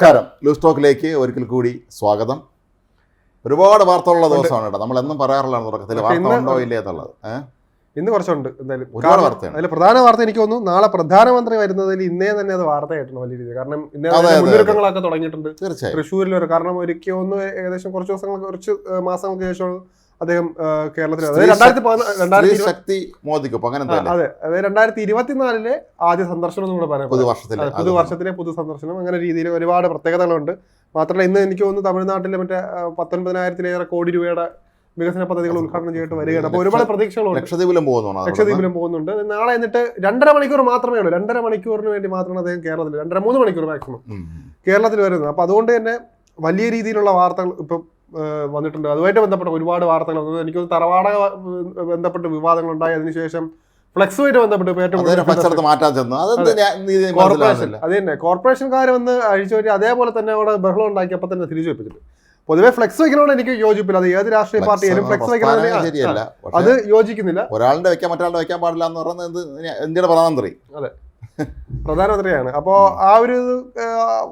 നമസ്കാരം. ലൂസ് ടോക്കിലേക്ക് ഒരിക്കൽ കൂടി സ്വാഗതം. ഒരുപാട് വാർത്തകളുള്ള ദിവസമാണ് കേട്ടോ. നമ്മൾ എന്നും പറയാറുള്ളതാണ് തുടക്കത്തിൽ വാർത്ത ഉണ്ടോ ഇല്ലേ എന്നുള്ളത്. ഇന്ന് കുറച്ചുണ്ട് എന്തായാലും. ഒരുപാട് വാർത്തയാണ്. അതിൽ പ്രധാന വാർത്ത എനിക്ക് തോന്നുന്നു നാളെ പ്രധാനമന്ത്രി വരുന്നതിൽ ഇന്നേ തന്നെ അത് വാർത്തയായിട്ടുണ്ട് വലിയ രീതിയിൽ. കാരണം ഇന്നേ മുന്നൊരുക്കങ്ങളൊക്കെ തുടങ്ങിയിട്ടുണ്ട്. തൃശ്ശൂരിൽ വരെ കാരണം ഒരിക്കൽ ഒന്ന് ഏകദേശം കുറച്ച് ദിവസങ്ങൾ കുറച്ച് മാസങ്ങൾക്ക് ശേഷം അദ്ദേഹം കേരളത്തിൽ രണ്ടായിരത്തി ശക്തി മോദിക്കൊപ്പം അങ്ങനെ അതെ അതെ. അതായത് രണ്ടായിരത്തി ഇരുപത്തിനാലിലെ ആദ്യ സന്ദർശനം എന്ന് കൂടെ പറയാം. പുതുവർഷത്തിലെ പുതുവർഷത്തിലെ പുതു സന്ദർശനം അങ്ങനെ രീതിയിൽ ഒരുപാട് പ്രത്യേകതകളുണ്ട്. മാത്രമല്ല ഇന്ന് എനിക്ക് തോന്നുന്നു തമിഴ്നാട്ടിലെ മറ്റേ പത്തൊൻപതിനായിരത്തിലേറെ കോടി രൂപയുടെ വികസന പദ്ധതികൾ ഉദ്ഘാടനം ചെയ്തിട്ട് വരികയാണ്. അപ്പോൾ ഒരുപാട് പ്രതീക്ഷകളുണ്ട്. ലക്ഷദ്വീപിലും പോകുന്നുണ്ട് ലക്ഷദ്വീപിലും പോകുന്നുണ്ട്. നാളെ എന്നിട്ട് രണ്ടര മണിക്കൂർ മാത്രമേ ഉള്ളൂ. രണ്ടര മണിക്കൂറിന് വേണ്ടി മാത്രമാണ് അദ്ദേഹം കേരളത്തിൽ. രണ്ടര മൂന്ന് മണിക്കൂർ മാക്സിമം കേരളത്തിൽ വരുന്നത്. അപ്പോൾ അതുകൊണ്ട് തന്നെ വലിയ രീതിയിലുള്ള വാർത്തകൾ ഇപ്പം വന്നിട്ടുണ്ട്. അതുമായിട്ട് ബന്ധപ്പെട്ട ഒരുപാട് വാർത്തകൾ വന്നത് എനിക്ക് തറവാടക തറവാട ബന്ധപ്പെട്ട് വിവാദങ്ങൾ ഉണ്ടായി. അതിനുശേഷം ഫ്ലെക്സുമായിട്ട് ബന്ധപ്പെട്ട് ഏറ്റവും മാറ്റാൻ ചെന്നു. കോർപ്പറേഷൻ അത്. തന്നെ. കോർപ്പറേഷൻകാർ വന്ന് അഴിച്ചു പറ്റി അതേപോലെ തന്നെ അവിടെ ബഹളം ഉണ്ടാക്കി അപ്പം തന്നെ തിരിച്ചു വെപ്പിച്ചിട്ട് പൊതുവെ ഫ്ലെക്സ് വെക്കണോട് എനിക്ക് യോജിപ്പില്ല. അത് ഏത് രാഷ്ട്രീയ പാർട്ടിയാലും ഫ്ലെക്സ് ശരിയല്ല. അത് യോജിക്കുന്നില്ല. ഒരാളുടെ വെക്കാൻ മറ്റൊരാളുടെ വെക്കാൻ പാടില്ല എന്ന് പറയുന്നത് എന്ത്? ഇന്ത്യയുടെ പ്രധാനമന്ത്രി. പ്രധാനമന്ത്രിയാണ്. അപ്പോൾ ആ ഒരു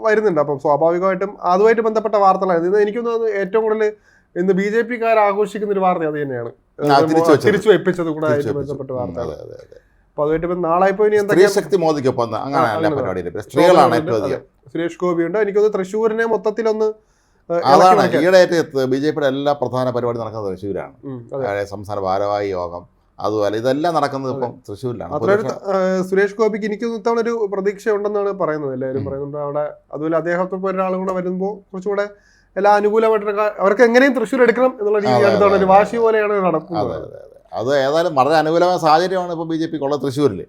വരുന്നുണ്ട്. അപ്പം സ്വാഭാവികമായിട്ടും അതുമായിട്ട് ബന്ധപ്പെട്ട വാർത്തകളാണ്. ഇത് എനിക്ക് തോന്നുന്നത് ഏറ്റവും കൂടുതൽ ഇന്ന് ബി ജെ പിക്കാർ ആഘോഷിക്കുന്ന ഒരു വാർത്ത അത് തന്നെയാണ്. തിരിച്ചു. വെപ്പിച്ചത് കൂടെ ആയിട്ട് ബന്ധപ്പെട്ട വാർത്ത വാർത്തകൾ എനിക്ക് അപ്പൊ അതുമായിട്ട് നാളെ ഇപ്പോൾ ഇനി എന്താ എന്തൊക്കെയാണ് ശക്തി മോദിക്കൊപ്പം അങ്ങനെ സ്ത്രീകളാണ് ഏറ്റവും. അധികം. സുരേഷ് ഗോപിയുണ്ട് തൃശ്ശൂരിനെ മൊത്തത്തിലൊന്ന് ഒന്ന് അതാണ്. ഈയിടെയായിട്ട് ബി ജെ പിയുടെ എല്ലാ പ്രധാന പരിപാടി നടക്കുന്നത് തൃശ്ശൂരാണ്. സംസ്ഥാന ഭാരവാഹി യോഗം. അതുപോലെ ഇതെല്ലാം നടക്കുന്നത് ഇപ്പം തൃശ്ശൂരിലാണ്. സുരേഷ് ഗോപിക്ക് എനിക്ക് ഇത്തവണ ഒരു പ്രതീക്ഷ ഉണ്ടെന്നാണ് പറയുന്നത്. എല്ലാവരും പറയുന്നത് പറയുന്നുണ്ട് അവിടെ അതുപോലെ അദ്ദേഹത്തെ പോലെ ഒരാളും കൂടെ വരുമ്പോൾ കുറച്ചുകൂടെ എല്ലാ അനുകൂലമായിട്ട് അവർക്ക് എങ്ങനെയും തൃശ്ശൂർ എടുക്കണം എന്നുള്ള രീതിയാണ് ഒരു വാശി പോലെയാണ് നടക്കുന്നത്. അതെ ഏതായാലും വളരെ അനുകൂലമായ സാഹചര്യമാണ് ഇപ്പോൾ ബി ജെ പിക്ക് ഉള്ളത് തൃശ്ശൂരിൽ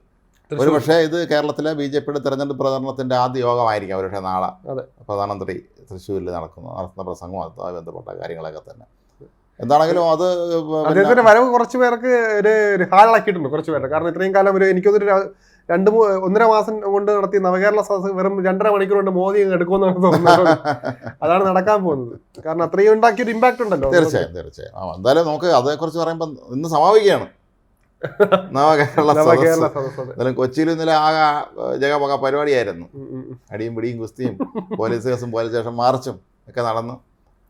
ഒരു പക്ഷേ ഇത് കേരളത്തിലെ ബി ജെ പിയുടെ തെരഞ്ഞെടുപ്പ് പ്രചരണത്തിന്റെ ആദ്യ യോഗമായിരിക്കും ഒരു പക്ഷേ നാളെ. പ്രധാനമന്ത്രി തൃശ്ശൂരിൽ നടക്കുന്നു നടത്തുന്ന പ്രസംഗം അതുമായി ബന്ധപ്പെട്ട കാര്യങ്ങളൊക്കെ തന്നെ. എന്താണെങ്കിലും അത് അദ്ദേഹത്തിന്റെ വരവ് കുറച്ച് പേർക്ക് ഒരു ഒരു ഹാളിളക്കിയിട്ടുണ്ട് കുറച്ച് പേരുടെ. കാരണം ഇത്രയും കാലം ഒരു എനിക്കൊന്നൊരു ര- രണ്ട് ഒന്നര മാസം കൊണ്ട് നടത്തിയ നവകേരള സദസ് വെറും രണ്ടര മണിക്കൂർ കൊണ്ട് മോദി എടുക്കുമെന്നാണ് തോന്നുന്നത്. അതാണ് നടക്കാൻ പോകുന്നത്. കാരണം അത്രയും ഉണ്ടാക്കിയ ഒരു ഇമ്പാക്ട് ഉണ്ടല്ലോ തീർച്ചയായും തീർച്ചയായും. ആ എന്തായാലും നമുക്ക് അതേക്കുറിച്ച് പറയുമ്പോൾ ഇന്ന് സമാപിക്കുകയാണ്. നവകേരള. എന്തായാലും കൊച്ചിയിൽ ഇന്നലെ ആകെ ജഗപക പരിപാടിയായിരുന്നു. അടിയും പിടിയും കുസ്തിയും പോലീസ് കേസും പോലീസ് സ്റ്റേഷൻ മാർച്ചും ഒക്കെ നടന്ന്.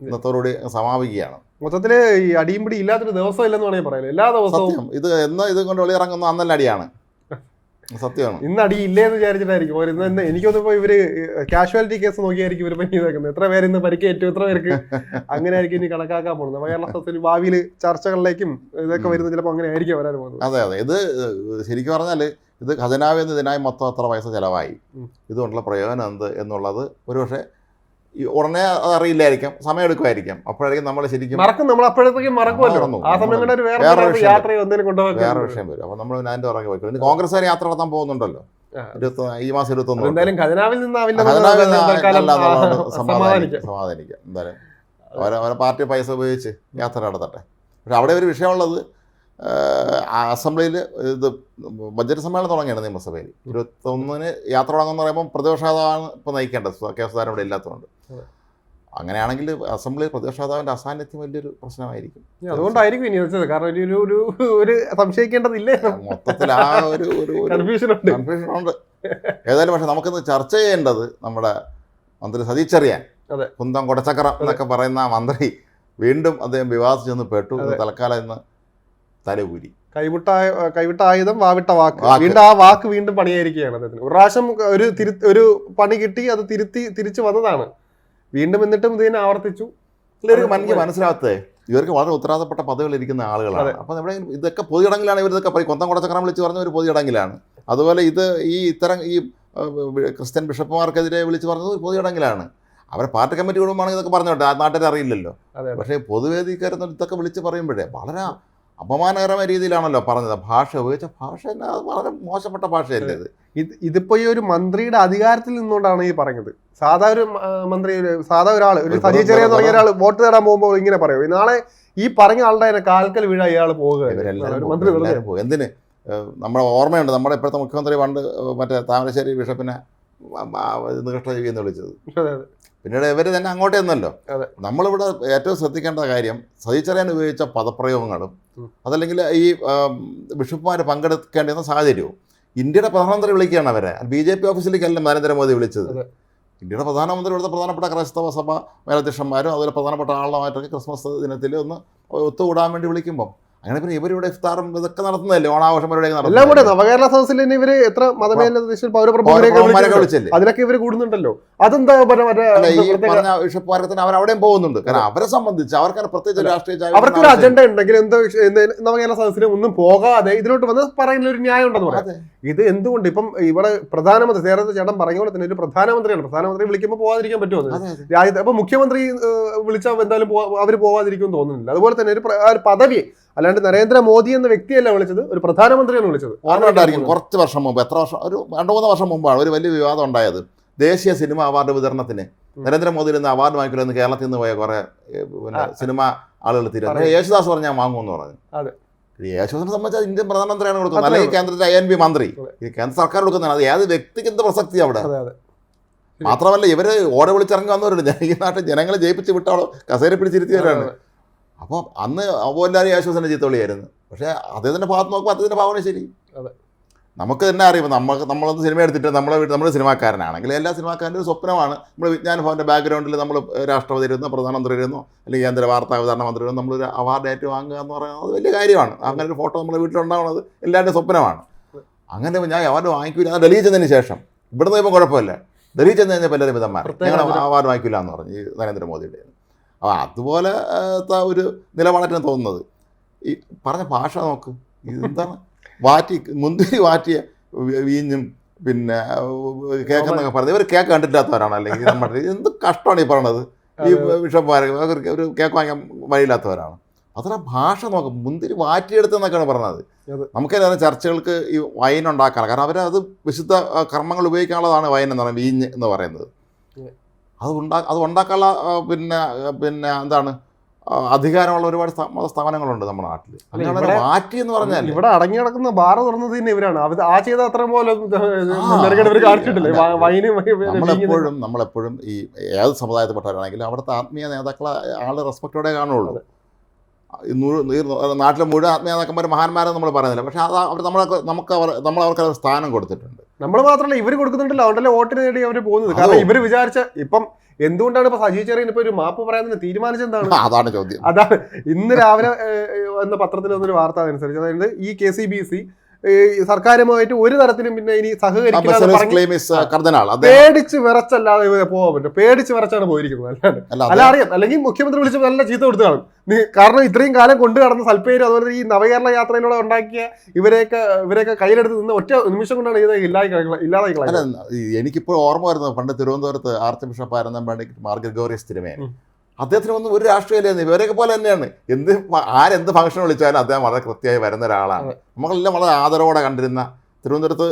ഇന്നത്തോടുകൂടി സമാപിക്കുകയാണ്. മൊത്തത്തിൽ ഈ അടിയും പിടി ഇല്ലാത്തൊരു ദിവസം ഇല്ലെന്ന് വേണമെങ്കിൽ പറയാം. എല്ലാ ദിവസവും സത്യം. ഇത് എന്ന് ഇത് കൊണ്ട് വെളിയിറങ്ങുന്ന അന്നല്ല അടിയാണ്. സത്യമാണ്. ഇന്ന് അടി ഇല്ലേ എന്ന് വിചാരിച്ചിട്ടായിരിക്കും ഇന്ന് ഇന്ന് എനിക്കൊന്നിപ്പോ ഇവർ കാഷ്വാലിറ്റി കേസ് നോക്കിയായിരിക്കും ഇവർ പനി നോക്കുന്നത് എത്ര പേര് ഇന്ന് പരിക്കേറ്റു എത്ര പേർക്ക് അങ്ങനെ ആയിരിക്കും ഇനി കണക്കാക്കാൻ പോകുന്നത്. കേരളത്തിൽ ഭാവിയിൽ ചർച്ചകളിലേക്കും ഇതൊക്കെ വരുന്ന വരുന്നത് ചിലപ്പോൾ അങ്ങനെ ആയിരിക്കും വരാൻ പോകുന്നത്. അതെ അതെ. ഇത് ശരിക്കും പറഞ്ഞാൽ ഇത് ഖജനാവ് എന്നതിനായി മൊത്തം അത്ര പൈസ ചിലവായി. ഇതുകൊണ്ടുള്ള പ്രയോജനം എന്ത് എന്നുള്ളത് ഒരുപക്ഷെ ഉടനെ അറിയില്ലായിരിക്കാം സമയം എടുക്കുമായിരിക്കാം. അപ്പോഴായിരിക്കും നമ്മൾ ശരിക്കും മറക്കും നമ്മൾ അപ്പോഴത്തേക്കും മറക്കുമല്ലോ. ആ സമയം ഒരു വേറെ വേറെ വിഷയം വേറെ കൊണ്ടുപോകാൻ വിഷയം വരും. അപ്പോൾ നമ്മൾ അതിന്റെ പുറകെ പോയി. കോൺഗ്രസ് കോൺഗ്രസ്സുകാർ യാത്ര നടത്താൻ പോകുന്നുണ്ടല്ലോ. ഈ മാസം ഇരുപത്തൊന്ന്. എന്തായാലും ഖജനാവിൽ നിന്നാവില്ല സമാധാനിക്കാം. എന്തായാലും അവരെ അവരെ പാർട്ടി പൈസ ഉപയോഗിച്ച് യാത്ര നടത്തട്ടെ. പക്ഷെ അവിടെ ഒരു വിഷയമുള്ളത് അസംബ്ലിയിൽ ഇത് ബജറ്റ് സമ്മേളനം തുടങ്ങിയാണ് നിയമസഭയിൽ. ഇരുപത്തൊന്നിന് യാത്ര തുടങ്ങുമെന്ന് പറയുമ്പോൾ പ്രതിപക്ഷ നേതാവാണ് ഇപ്പോൾ നയിക്കേണ്ടത്. കെ സുധാകരൻ ഇവിടെ ഇല്ലാത്തതുകൊണ്ട്. അങ്ങനെയാണെങ്കിൽ അസംബ്ലി പ്രതിപക്ഷ നേതാവിന്റെ അസാന്നിധ്യം വലിയൊരു പ്രശ്നമായിരിക്കും. അതുകൊണ്ടായിരിക്കും ഇനി വെച്ചത് കാരണം ഒരു ഒരു ഒരു സംശയിക്കേണ്ടതില്ലേ? മൊത്തത്തിൽ ആ ഒരു ഒരു ഒരു കൺഫ്യൂഷൻ ഉണ്ട്. കൺഫ്യൂഷൻ ഉണ്ട്. ഏതായാലും പക്ഷെ നമുക്കിന്ന് ചർച്ച ചെയ്യേണ്ടത് നമ്മുടെ മന്ത്രി സതീച്ചറിയാൻ അതെ. കുന്തം കൊടച്ചക്രം എന്നൊക്കെ പറയുന്ന മന്ത്രി വീണ്ടും അദ്ദേഹം വിവാദത്തിൽ ചെന്ന് പെട്ടു. തൽക്കാലം ഇന്ന് തലകൂരി. കൈവിട്ട കൈവിട്ട ആയുധം വാവിട്ട വാക്ക്. വീണ്ടും ആ വാക്ക് വീണ്ടും പണിയായിരിക്കുകയാണ് അദ്ദേഹത്തിന്. ഒരു പ്രാവശ്യം ഒരു തിരു ഒരു പണി കിട്ടി അത് തിരുത്തി തിരിച്ചു വന്നതാണ്. വീണ്ടും എന്നിട്ടും ഇതിനെ ആവർത്തിച്ചു. ഇവർക്ക്. എനിക്ക് മനസ്സിലാകത്തെ. ഇവർക്ക് വളരെ ഉത്തരവാദപ്പെട്ട പദവികൾ ഇരിക്കുന്ന ആളുകളാണ് അപ്പം നമ്മുടെ ഇതൊക്കെ പൊതുയിടങ്ങളിലാണ് ഇവരിതൊക്കെ പറയും കൊന്തം കൊടച്ചക്രം വിളിച്ച് പറഞ്ഞ ഒരു പൊതുചടങ്ങിലാണ് അതുപോലെ ഇത് ഈ ഇത്തരം ഈ ക്രിസ്ത്യൻ ബിഷപ്പുമാർക്കെതിരെ വിളിച്ച് പറഞ്ഞത് ഒരു പൊതുചടങ്ങിലാണ് അവരെ പാർട്ടി കമ്മിറ്റി കൂടുമ്പോഴാണെങ്കിൽ ഇതൊക്കെ പറഞ്ഞോട്ടെ. ആ നാട്ടിൽ അറിയില്ലല്ലോ. പക്ഷേ പൊതുവേദി കയറുന്ന ഇതൊക്കെ വിളിച്ച് പറയുമ്പോഴേ വളരെ അപമാനകരമായ രീതിയിലാണല്ലോ പറഞ്ഞത്. ഭാഷ ഉപയോഗിച്ച ഭാഷ വളരെ മോശപ്പെട്ട ഭാഷയല്ലേ ഇത്? ഇത് ഇതിപ്പോ ഈ ഒരു മന്ത്രിയുടെ അധികാരത്തിൽ നിന്നുകൊണ്ടാണ് ഈ പറഞ്ഞത് സാധാ ഒരു മന്ത്രി സാധാ ഒരാൾ ഒരു സജീവ് ചെറിയ തുടങ്ങിയ ഒരാൾ വോട്ട് തേടാൻ പോകുമ്പോൾ ഇങ്ങനെ പറയും. നാളെ ഈ പറഞ്ഞ ആളുടെ കാൽക്കൽ വീഴ ഇയാൾ പോകുക. മന്ത്രി എന്തിന്? നമ്മുടെ ഓർമ്മയുണ്ട് നമ്മുടെ ഇപ്പോഴത്തെ മുഖ്യമന്ത്രി പണ്ട് മറ്റേ താമരശ്ശേരി ബിഷപ്പിനെ നികഷ്ടജീവി എന്ന് വിളിച്ചത്. പിന്നീട് ഇവർ തന്നെ അങ്ങോട്ടേ എന്നല്ലോ നമ്മളിവിടെ ഏറ്റവും ശ്രദ്ധിക്കേണ്ട കാര്യം സതിച്ചറിയാൻ ഉപയോഗിച്ച പദപ്രയോഗങ്ങളും അതല്ലെങ്കിൽ ഈ ബിഷപ്പുമാർ പങ്കെടുക്കേണ്ടിരുന്ന സാഹചര്യവും ഇന്ത്യയുടെ പ്രധാനമന്ത്രി വിളിക്കുകയാണ് അവരെ. ബി ജെ പി ഓഫീസിലേക്കല്ല നരേന്ദ്രമോദി വിളിച്ചത്? ഇന്ത്യയുടെ പ്രധാനമന്ത്രി ഇവിടുത്തെ പ്രധാനപ്പെട്ട ക്രൈസ്തവ സഭ മേലധ്യക്ഷന്മാരും അതുപോലെ പ്രധാനപ്പെട്ട ആളുമായിട്ടൊക്കെ ക്രിസ്മസ് ദിനത്തിൽ ഒന്ന് ഒത്തുകൂടാൻ വേണ്ടി വിളിക്കുമ്പം അങ്ങനെ പിന്നെ ഇവരിവിടെ ഇഫ്താറും ഇതൊക്കെ നടത്തുന്നതല്ലേ? ഓണാഘോഷം പരിപാടിയൊക്കെ എല്ലാം കൂടെ നവകേരള സദസ്സിൽ തന്നെ ഇവർ എത്ര. വിളിച്ചല്ലേ? അതിലൊക്കെ ഇവർ കൂടുന്നുണ്ടല്ലോ. അതെന്താ പറഞ്ഞ ബിഷപ്പ് തന്നെ അവർ അവിടെയും പോകുന്നുണ്ട്. കാരണം അവരെ സംബന്ധിച്ച് അവർക്ക് പ്രത്യേകിച്ച് രാഷ്ട്രീയ അവർക്ക് ഒരു. അജണ്ട ഉണ്ടെങ്കിൽ എന്തോ നവകേരള സദസ്സിന് ഒന്നും പോകാതെ ഇതിലോട്ട് വന്ന് പറയുന്ന ഒരു ന്യായം ഉണ്ടെന്ന് പറയാം. ഇത് എന്തുകൊണ്ട് ഇപ്പം ഇവിടെ പ്രധാനമന്ത്രി നേരത്തെ ചേട്ടൻ പറഞ്ഞ പോലെ തന്നെ ഒരു പ്രധാനമന്ത്രിയാണ്. പ്രധാനമന്ത്രി വിളിക്കുമ്പോൾ പോകാതിരിക്കാൻ പറ്റുമോ. രാജ്യത്ത് അപ്പൊ മുഖ്യമന്ത്രി വിളിച്ചാൽ എന്തായാലും അവർ പോകാതിരിക്കും തോന്നുന്നില്ല. അതുപോലെ തന്നെ ഒരു പദവി അല്ലാണ്ട് നരേന്ദ്രമോദി എന്ന വ്യക്തിയല്ല വിളിച്ചത് ഒരു പ്രധാനമന്ത്രിയാണ് വിളിച്ചത്. ഓർമ്മയുണ്ടായിരിക്കും കുറച്ച് വർഷം മുമ്പ് എത്ര വർഷം ഒരു രണ്ട് മൂന്ന് വർഷം മുമ്പാണ് ഒരു വലിയ വിവാദം ഉണ്ടായത്. ദേശീയ സിനിമ അവാർഡ് വിതരണത്തിന്. നരേന്ദ്രമോദിയിൽ നിന്ന് അവാർഡ് വാങ്ങിക്കില്ലെന്ന് കേരളത്തിൽ നിന്ന് പോയ കുറെ പിന്നെ സിനിമ ആളുകൾ തീരുമാനം. പറയും. യേശുദാസ് പറഞ്ഞാൽ വാങ്ങുമെന്ന് പറഞ്ഞു. അതെ. യേശുദാസിനെ സംബന്ധിച്ച് ഇന്ത്യൻ പ്രധാനമന്ത്രിയാണ് കൊടുക്കുന്നത്. അല്ലെങ്കിൽ കേന്ദ്രത്തിലെ ഐ എൻ ബി മന്ത്രി. കേന്ദ്ര സർക്കാർ കൊടുക്കുന്നതാണ്. അത് ഏത് വ്യക്തിക്ക് എന്ത് പ്രസക്തി അവിടെ? മാത്രമല്ല ഇവർ ഓടെ വിളിച്ചിറങ്ങി വന്നവരുണ്ട്. ഈ നാട്ടിൽ ജനങ്ങളെ ജയിപ്പിച്ച് വിട്ടാളോ കസേര പിടിച്ചിരുത്തിയവരാണ്. അപ്പോൾ അന്ന് അപ്പോൾ എല്ലാവരും ആശ്വാസന ചീത്തവിളിയായിരുന്നു. പക്ഷേ അദ്ദേഹത്തിന്റെ ഭാഗത്ത് നോക്കുമ്പോൾ അദ്ദേഹത്തിന്റെ ഭാവന ശരി. അതെ. നമുക്ക് തന്നെ അറിയാം നമുക്ക് നമ്മളൊന്ന് സിനിമ എടുത്തിട്ട് നമ്മളെ വീട്ടിൽ നമ്മൾ സിനിമാക്കാരനാണെങ്കിൽ എല്ലാ സിനിമാക്കാരന്റെ ഒരു സ്വപ്നമാണ്. നമ്മൾ വിജ്ഞാന ഭവന്റെ ബാക്ക്ഗ്രൗണ്ടിൽ നമ്മൾ രാഷ്ട്രപതി ഇരുന്നോ പ്രധാനമന്ത്രി ഇരുന്നോ അല്ലെങ്കിൽ കേന്ദ്ര വാർത്താ വിതരണ മന്ത്രി ഇരുന്നോ നമ്മളൊരു അവാർഡ് ഏറ്റു വാങ്ങുക എന്ന് പറയുന്നത് അത് വലിയ കാര്യമാണ്. അങ്ങനെ ഒരു ഫോട്ടോ നമ്മുടെ വീട്ടിലുണ്ടാവുന്നത് എല്ലാവരുടെയും സ്വപ്നമാണ്. അങ്ങനെ ഞാൻ അവാർഡ് വാങ്ങിക്കില്ല അത് ഡൽഹി ചെന്നതിന് ശേഷം. ഇവിടുന്ന് ഇപ്പം കുഴപ്പമില്ല. ഡൽഹി ചെന്ന് കഴിഞ്ഞപ്പോൾ എല്ലാവരും വിധന്മാർ ഞങ്ങൾ അവാർഡ് വാങ്ങിക്കില്ല എന്ന് പറഞ്ഞു ഈ നരേന്ദ്രമോദിയുടെ. അപ്പോൾ അതുപോലെ ഒരു നിലപാടായിട്ടാണ് തോന്നുന്നത്. ഈ പറഞ്ഞ ഭാഷ നോക്ക്. ഇതെന്താണ്? വാറ്റി മുന്തിരി വാറ്റിയ വീഞ്ഞും പിന്നെ കേക്കെന്നൊക്കെ പറഞ്ഞത് ഇവർ കേക്ക് കണ്ടിട്ടില്ലാത്തവരാണ്. അല്ലെങ്കിൽ നമ്മുടെ എന്ത് കഷ്ടമാണ് ഈ പറയണത്. ഈ വിഷം അവർക്ക് ഒരു കേക്ക് വാങ്ങിക്കാൻ വഴിയില്ലാത്തവരാണ്. അത്ര ഭാഷ നോക്കാം. മുന്തിരി വാറ്റിയെടുത്തെന്നൊക്കെയാണ് പറഞ്ഞത്. നമുക്കറിയാം ചർച്ചകൾക്ക് ഈ വൈൻ ഉണ്ടാക്കാറ്. കാരണം അവർ അത് വിശുദ്ധ കർമ്മങ്ങൾ ഉപയോഗിക്കാനുള്ളതാണ് വൈൻ എന്ന് പറയുന്നത്. വീഞ്ഞ് എന്ന് പറയുന്നത്. അത് ഉണ്ടാ അത് ഉണ്ടാക്കാനുള്ള പിന്നെ പിന്നെ എന്താണ് അധികാരമുള്ള ഒരുപാട് മത സ്ഥാപനങ്ങളുണ്ട് നമ്മുടെ നാട്ടിൽ മാറ്റി എന്ന് പറഞ്ഞാൽ ഇവിടെ അടങ്ങി കിടക്കുന്ന ബാർ തുറന്നത് തന്നെ ഇവരാണ്. ആ ചെയ്ത അത്ര പോലെ കാണിച്ചിട്ടില്ലേ? നമ്മളെപ്പോഴും നമ്മളെപ്പോഴും ഈ ഏത് സമുദായത്തിൽപ്പെട്ടവരാണെങ്കിലും അവിടുത്തെ ആത്മീയ നേതാക്കളെ ആൾ റെസ്പെക്റ്റോടെ കാണുള്ളൂ. നാട്ടിലെ മുഴുവൻ ആത്മീയ നേതാക്കന്മാർ മഹാന്മാരെ നമ്മൾ പറയുന്നില്ല. പക്ഷേ അത് അവർ നമ്മളൊക്കെ നമുക്ക് അവർ നമ്മൾ അവർക്ക് സ്ഥാനം കൊടുത്തിട്ടുണ്ട്. നമ്മൾ മാത്രമല്ല ഇവർ കൊടുക്കുന്നുണ്ടല്ലോ അതുകൊണ്ടല്ലേ വോട്ടിന് നേടി അവർ പോകുന്നത്. കാരണം ഇവർ വിചാരിച്ച ഇപ്പം എന്തുകൊണ്ടാണ് ഇപ്പൊ സജി ചെറിയൻ ഇപ്പൊ ഒരു മാപ്പ് പറയാൻ തീരുമാനിച്ചെന്താണ് അതാണ് ചോദ്യം. അതാണ്. ഇന്ന് രാവിലെ വന്ന പത്രത്തിൽ വന്നൊരു വാർത്ത അനുസരിച്ച് അതായത് ഈ കെ സി ബി സി സർക്കാരുമായിട്ട് ഒരു തരത്തിലും പിന്നെ ഇനി സഹകരിക്കില്ല പേടിച്ച് വിറച്ചല്ലാതെ പോകാൻ പറ്റും. പേടിച്ച് വിറച്ചാണ് പോയിരിക്കുന്നത് അല്ലാണ്ട്. അല്ല അറിയാം. അല്ലെങ്കിൽ മുഖ്യമന്ത്രി വിളിച്ച് നല്ല ചീത്ത കൊടുത്തു കാണും. നീ- കാരണം ഇത്രയും കാലം കൊണ്ടു കടന്ന സൽപ്പേര് അതുപോലെ ഈ നവകേരള യാത്രയിലൂടെ ഉണ്ടാക്കിയ ഇവരെയൊക്കെ ഇവരെയൊക്കെ കയ്യിലെടുത്ത് നിന്ന് ഒറ്റ നിമിഷം കൊണ്ടാണ് ഇത് ഇല്ലാതായി എനിക്കിപ്പോൾ ഓർമ്മ വരുന്നത് പണ്ട് തിരുവനന്തപുരത്ത് ആർച്ച് ബിഷപ്പ് ബെനഡിക്ട് മാർഗർ ഗൗരി ഉം. അദ്ദേഹത്തിന് ഒന്നും ഒരു രാഷ്ട്രീയമില്ലായിരുന്നു ഇവരെയൊക്കെ പോലെ തന്നെയാണ്. എന്ത് ആരെന്ത് ഫംഗ്ഷൻ വിളിച്ചാലും അദ്ദേഹം വളരെ കൃത്യമായി വരുന്ന ഒരാളാണ്. നമ്മളെല്ലാം വളരെ ആദരവോടെ കണ്ടിരുന്ന തിരുവനന്തപുരത്ത്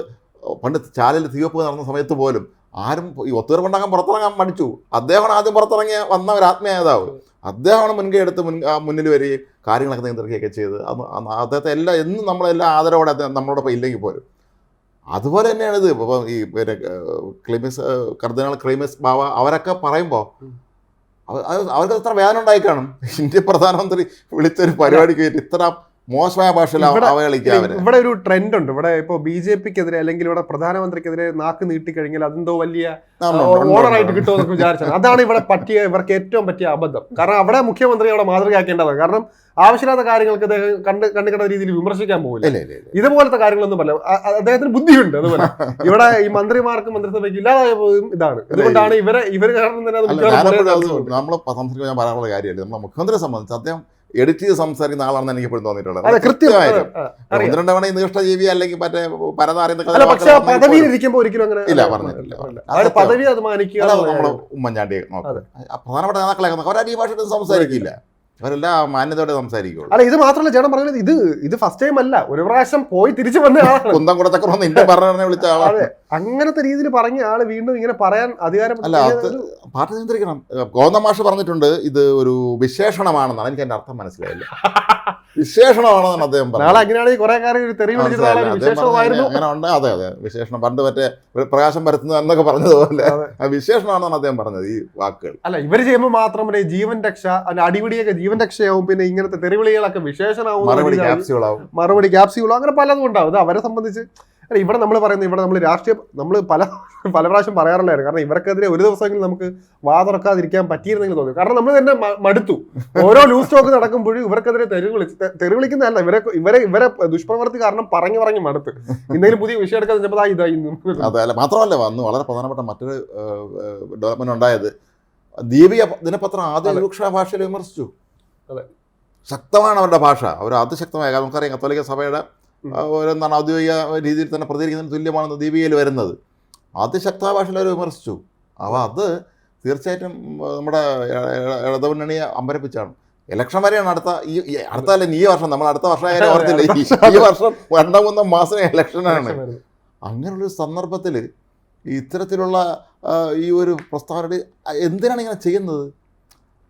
പണ്ട് ചാലിൽ തീവപ്പ് നടന്ന സമയത്ത് പോലും ആരും ഈ ഒത്തുതീർപ്പുണ്ടാക്കാൻ പുറത്തിറങ്ങാൻ മടിച്ചു. അദ്ദേഹമാണ് ആദ്യം പുറത്തിറങ്ങിയ വന്ന ഒരു ആത്മീയതാവ് അദ്ദേഹമാണ് മുൻകൈ എടുത്ത് മുൻ മുന്നിൽ വരികയും കാര്യങ്ങളൊക്കെ നിയന്ത്രിക്കുകയൊക്കെ ചെയ്ത് അദ്ദേഹത്തെ എല്ലാം എന്നും നമ്മളെല്ലാം ആദരവോടെ അദ്ദേഹം നമ്മളോടൊപ്പം ഇല്ലെങ്കിൽ പോലും. അതുപോലെ തന്നെയാണ് ഇത്. ഇപ്പം ഈ പിന്നെ ക്ലിമിസ് കർദിനാൾ ക്ലിമിസ് ബാവ അവരൊക്കെ പറയുമ്പോൾ. അവർക്ക് അത്ര വേദന ഉണ്ടായി കാണും. ഇന്ത്യ പ്രധാനമന്ത്രി വിളിച്ചൊരു പരിപാടി കയറ്റി ഇത്ര മോശമായ ഭാഷയിൽ ഇവിടെ- ഒരു ട്രെൻഡ് ഉണ്ട് ഇവിടെ ഇപ്പൊ ബി ജെ പിക്കെതിരെ അല്ലെങ്കിൽ ഇവിടെ പ്രധാനമന്ത്രിക്കെതിരെ നാക്ക് നീട്ടിക്കഴിഞ്ഞാൽ അതെന്തോ വലിയ ഓണറായിട്ട്. കിട്ടുമെന്നൊക്കെ വിചാരിച്ചത് അതാണ് ഇവിടെ പറ്റിയ ഇവർക്ക് ഏറ്റവും പറ്റിയ അബദ്ധം. കാരണം അവിടെ മുഖ്യമന്ത്രി അവിടെ മാതൃകയാക്കേണ്ടതാണ്. കാരണം ആവശ്യമില്ലാത്ത കാര്യങ്ങൾക്ക് അദ്ദേഹം കണ്ട് കണ്ടു കണ്ട രീതിയിൽ വിമർശിക്കാൻ പോകില്ല ഇതുപോലത്തെ കാര്യങ്ങളൊന്നും പറയില്ല. അ- അദ്ദേഹത്തിന് ബുദ്ധിയുണ്ട് അതുപോലെ. ഇവിടെ ഈ മന്ത്രിമാർക്കും മന്ത്രിസഭയ്ക്ക് ഇല്ലാതായ പോലും ഇതാണ് അതുകൊണ്ടാണ് ഇവരെ ഇവർ കാരണം തന്നെ നമ്മളെ ഞാൻ പറയാനുള്ള കാര്യമല്ലേ നമ്മുടെ മുഖ്യമന്ത്രിയെ സംബന്ധിച്ച് അദ്ദേഹം എഡിറ്റ് ചെയ്ത് സംസാരിക്കുന്ന ആളാണെന്ന് എനിക്ക് ഇപ്പോഴും തോന്നിയിട്ടുള്ളത്. കൃത്യമായിട്ട്. ഒന്ന് രണ്ട് തവണ നികഷ്ടജീവി അല്ലെങ്കിൽ മറ്റേ പരതാറിയുന്ന ഇല്ല, പറഞ്ഞിട്ടില്ല. പദവി അത് മാനിക്കുക നമ്മൾ ഉമ്മൻചാണ്ടിയെ നോക്കുക ആ പ്രധാനപ്പെട്ട നേതാക്കളെ ഈ ഭാഷയിൽ സംസാരിക്കില്ല. അവരെല്ലാം മാന്യതയോടെ സംസാരിക്കുള്ളൂ. അല്ല ഇത് മാത്രമല്ല ചേട്ടൻ പറഞ്ഞത് ഇത് ഇത് ഫസ്റ്റ് ടൈം അല്ല. ഒരു പ്രാവശ്യം പോയി തിരിച്ചു വന്ന ആളാണ്. കുന്തംകുടത്തൊക്കെ വന്ന് ഇന്ത്യ ഭരണഘടന വിളിച്ച ആളാണ്. അങ്ങനത്തെ രീതിയിൽ പറഞ്ഞ ആൾ വീണ്ടും ഇങ്ങനെ പറയാൻ അധികാരം അല്ല, അത് പാർട്ടി നിയന്ത്രിക്കണം. ഗോവിന്ദ പറഞ്ഞിട്ടുണ്ട് ഇത് ഒരു വിശേഷണമാണെന്നാണ്. എനിക്ക് അതിന്റെ അർത്ഥം മനസ്സിലായില്ല. വിശേഷണമാണെന്നാണ് അദ്ദേഹം പറഞ്ഞത്. അങ്ങനെയാണെങ്കിൽ കുറെ അങ്ങനെ ഉണ്ട്. അതെ അതെ. വിശേഷണം പണ്ട് മറ്റേ പ്രകാശം പരത്തുന്നത് എന്നൊക്കെ പറഞ്ഞതുപോലെ. വിശേഷണമാണെന്നാണ് അദ്ദേഹം പറഞ്ഞത് ഈ വാക്കുകൾ. അല്ല ഇവർ ചെയ്യുമ്പോൾ മാത്രം ജീവൻ രക്ഷ അല്ല അടിപിടിയൊക്കെ ജീവൻ രക്ഷയാവും പിന്നെ ഇങ്ങനത്തെ തെറിവിളികളൊക്കെ വിശേഷനാവും മറുപടി ക്യാപ്സ്യൂളാവും അങ്ങനെ പലതും ഉണ്ടാവും. അത് അവരെ സംബന്ധിച്ച് അല്ല ഇവിടെ നമ്മൾ പറയുന്നത് ഇവിടെ നമ്മൾ രാഷ്ട്രീയ നമ്മൾ പല പല പ്രാവശ്യം പറയാറുള്ളതായിരുന്നു. കാരണം ഇവർക്കെതിരെ ഒരു ദിവസമെങ്കിലും നമുക്ക് വാതുറക്കാതിരിക്കാൻ പറ്റിയിരുന്നെങ്കിൽ തോന്നി. കാരണം നമ്മൾ തന്നെ മടുത്തു. ഓരോ ലൂസ് സ്റ്റോക്ക് നടക്കുമ്പോഴും ഇവർക്കെതിരെ തെറി വിളിച്ച് തെറി വിളിക്കുന്നതല്ല ഇവരെ ഇവരെ ഇവരെ ദുഷ്പ്രവർത്തി കാരണം പറഞ്ഞു പറഞ്ഞു മടുത്ത്. എന്തെങ്കിലും പുതിയ വിഷയം എടുക്കാൻ വെച്ചപ്പോൾ ആ ഇതായി അതല്ല മാത്രമല്ല വന്നു വളരെ പ്രധാനപ്പെട്ട മറ്റൊരു ഡെവലപ്മെന്റ് ഉണ്ടായത്. ദീപിക ദിനപത്രം ആദ്യ രൂക്ഷ ഭാഷയിൽ വിമർശിച്ചു. ശക്തമാണ് അവരുടെ ഭാഷ. അവർ അതിശക്തമായ കാരണം നമുക്കറിയാം കത്തോലിക്ക സഭയുടെ എന്താണ് ഔദ്യോഗിക രീതിയിൽ തന്നെ പ്രതികരിക്കുന്നതിന് തുല്യമാണെന്ന് ദീപികയിൽ വരുന്നത്. അതിശക്തമായ ഭാഷയിൽ അവർ വിമർശിച്ചു. അപ്പോൾ അത് തീർച്ചയായിട്ടും നമ്മുടെ ഇടതുമുന്നണിയെ അമ്പരപ്പിച്ചാണ്. ഇലക്ഷൻ വരെയാണ് അടുത്ത ഈ അടുത്ത അല്ലെങ്കിൽ ഈ വർഷം. നമ്മൾ അടുത്ത വർഷം ആയാലും ഓർത്തില്ല? ഈ- വർഷം. രണ്ടോ മൂന്നോ മാസം ഇലക്ഷനാണ് അങ്ങനെയുള്ളൊരു സന്ദർഭത്തിൽ ഇത്തരത്തിലുള്ള ഈ ഒരു പ്രസ്താവന എന്തിനാണ് ഇങ്ങനെ ചെയ്യുന്നത്?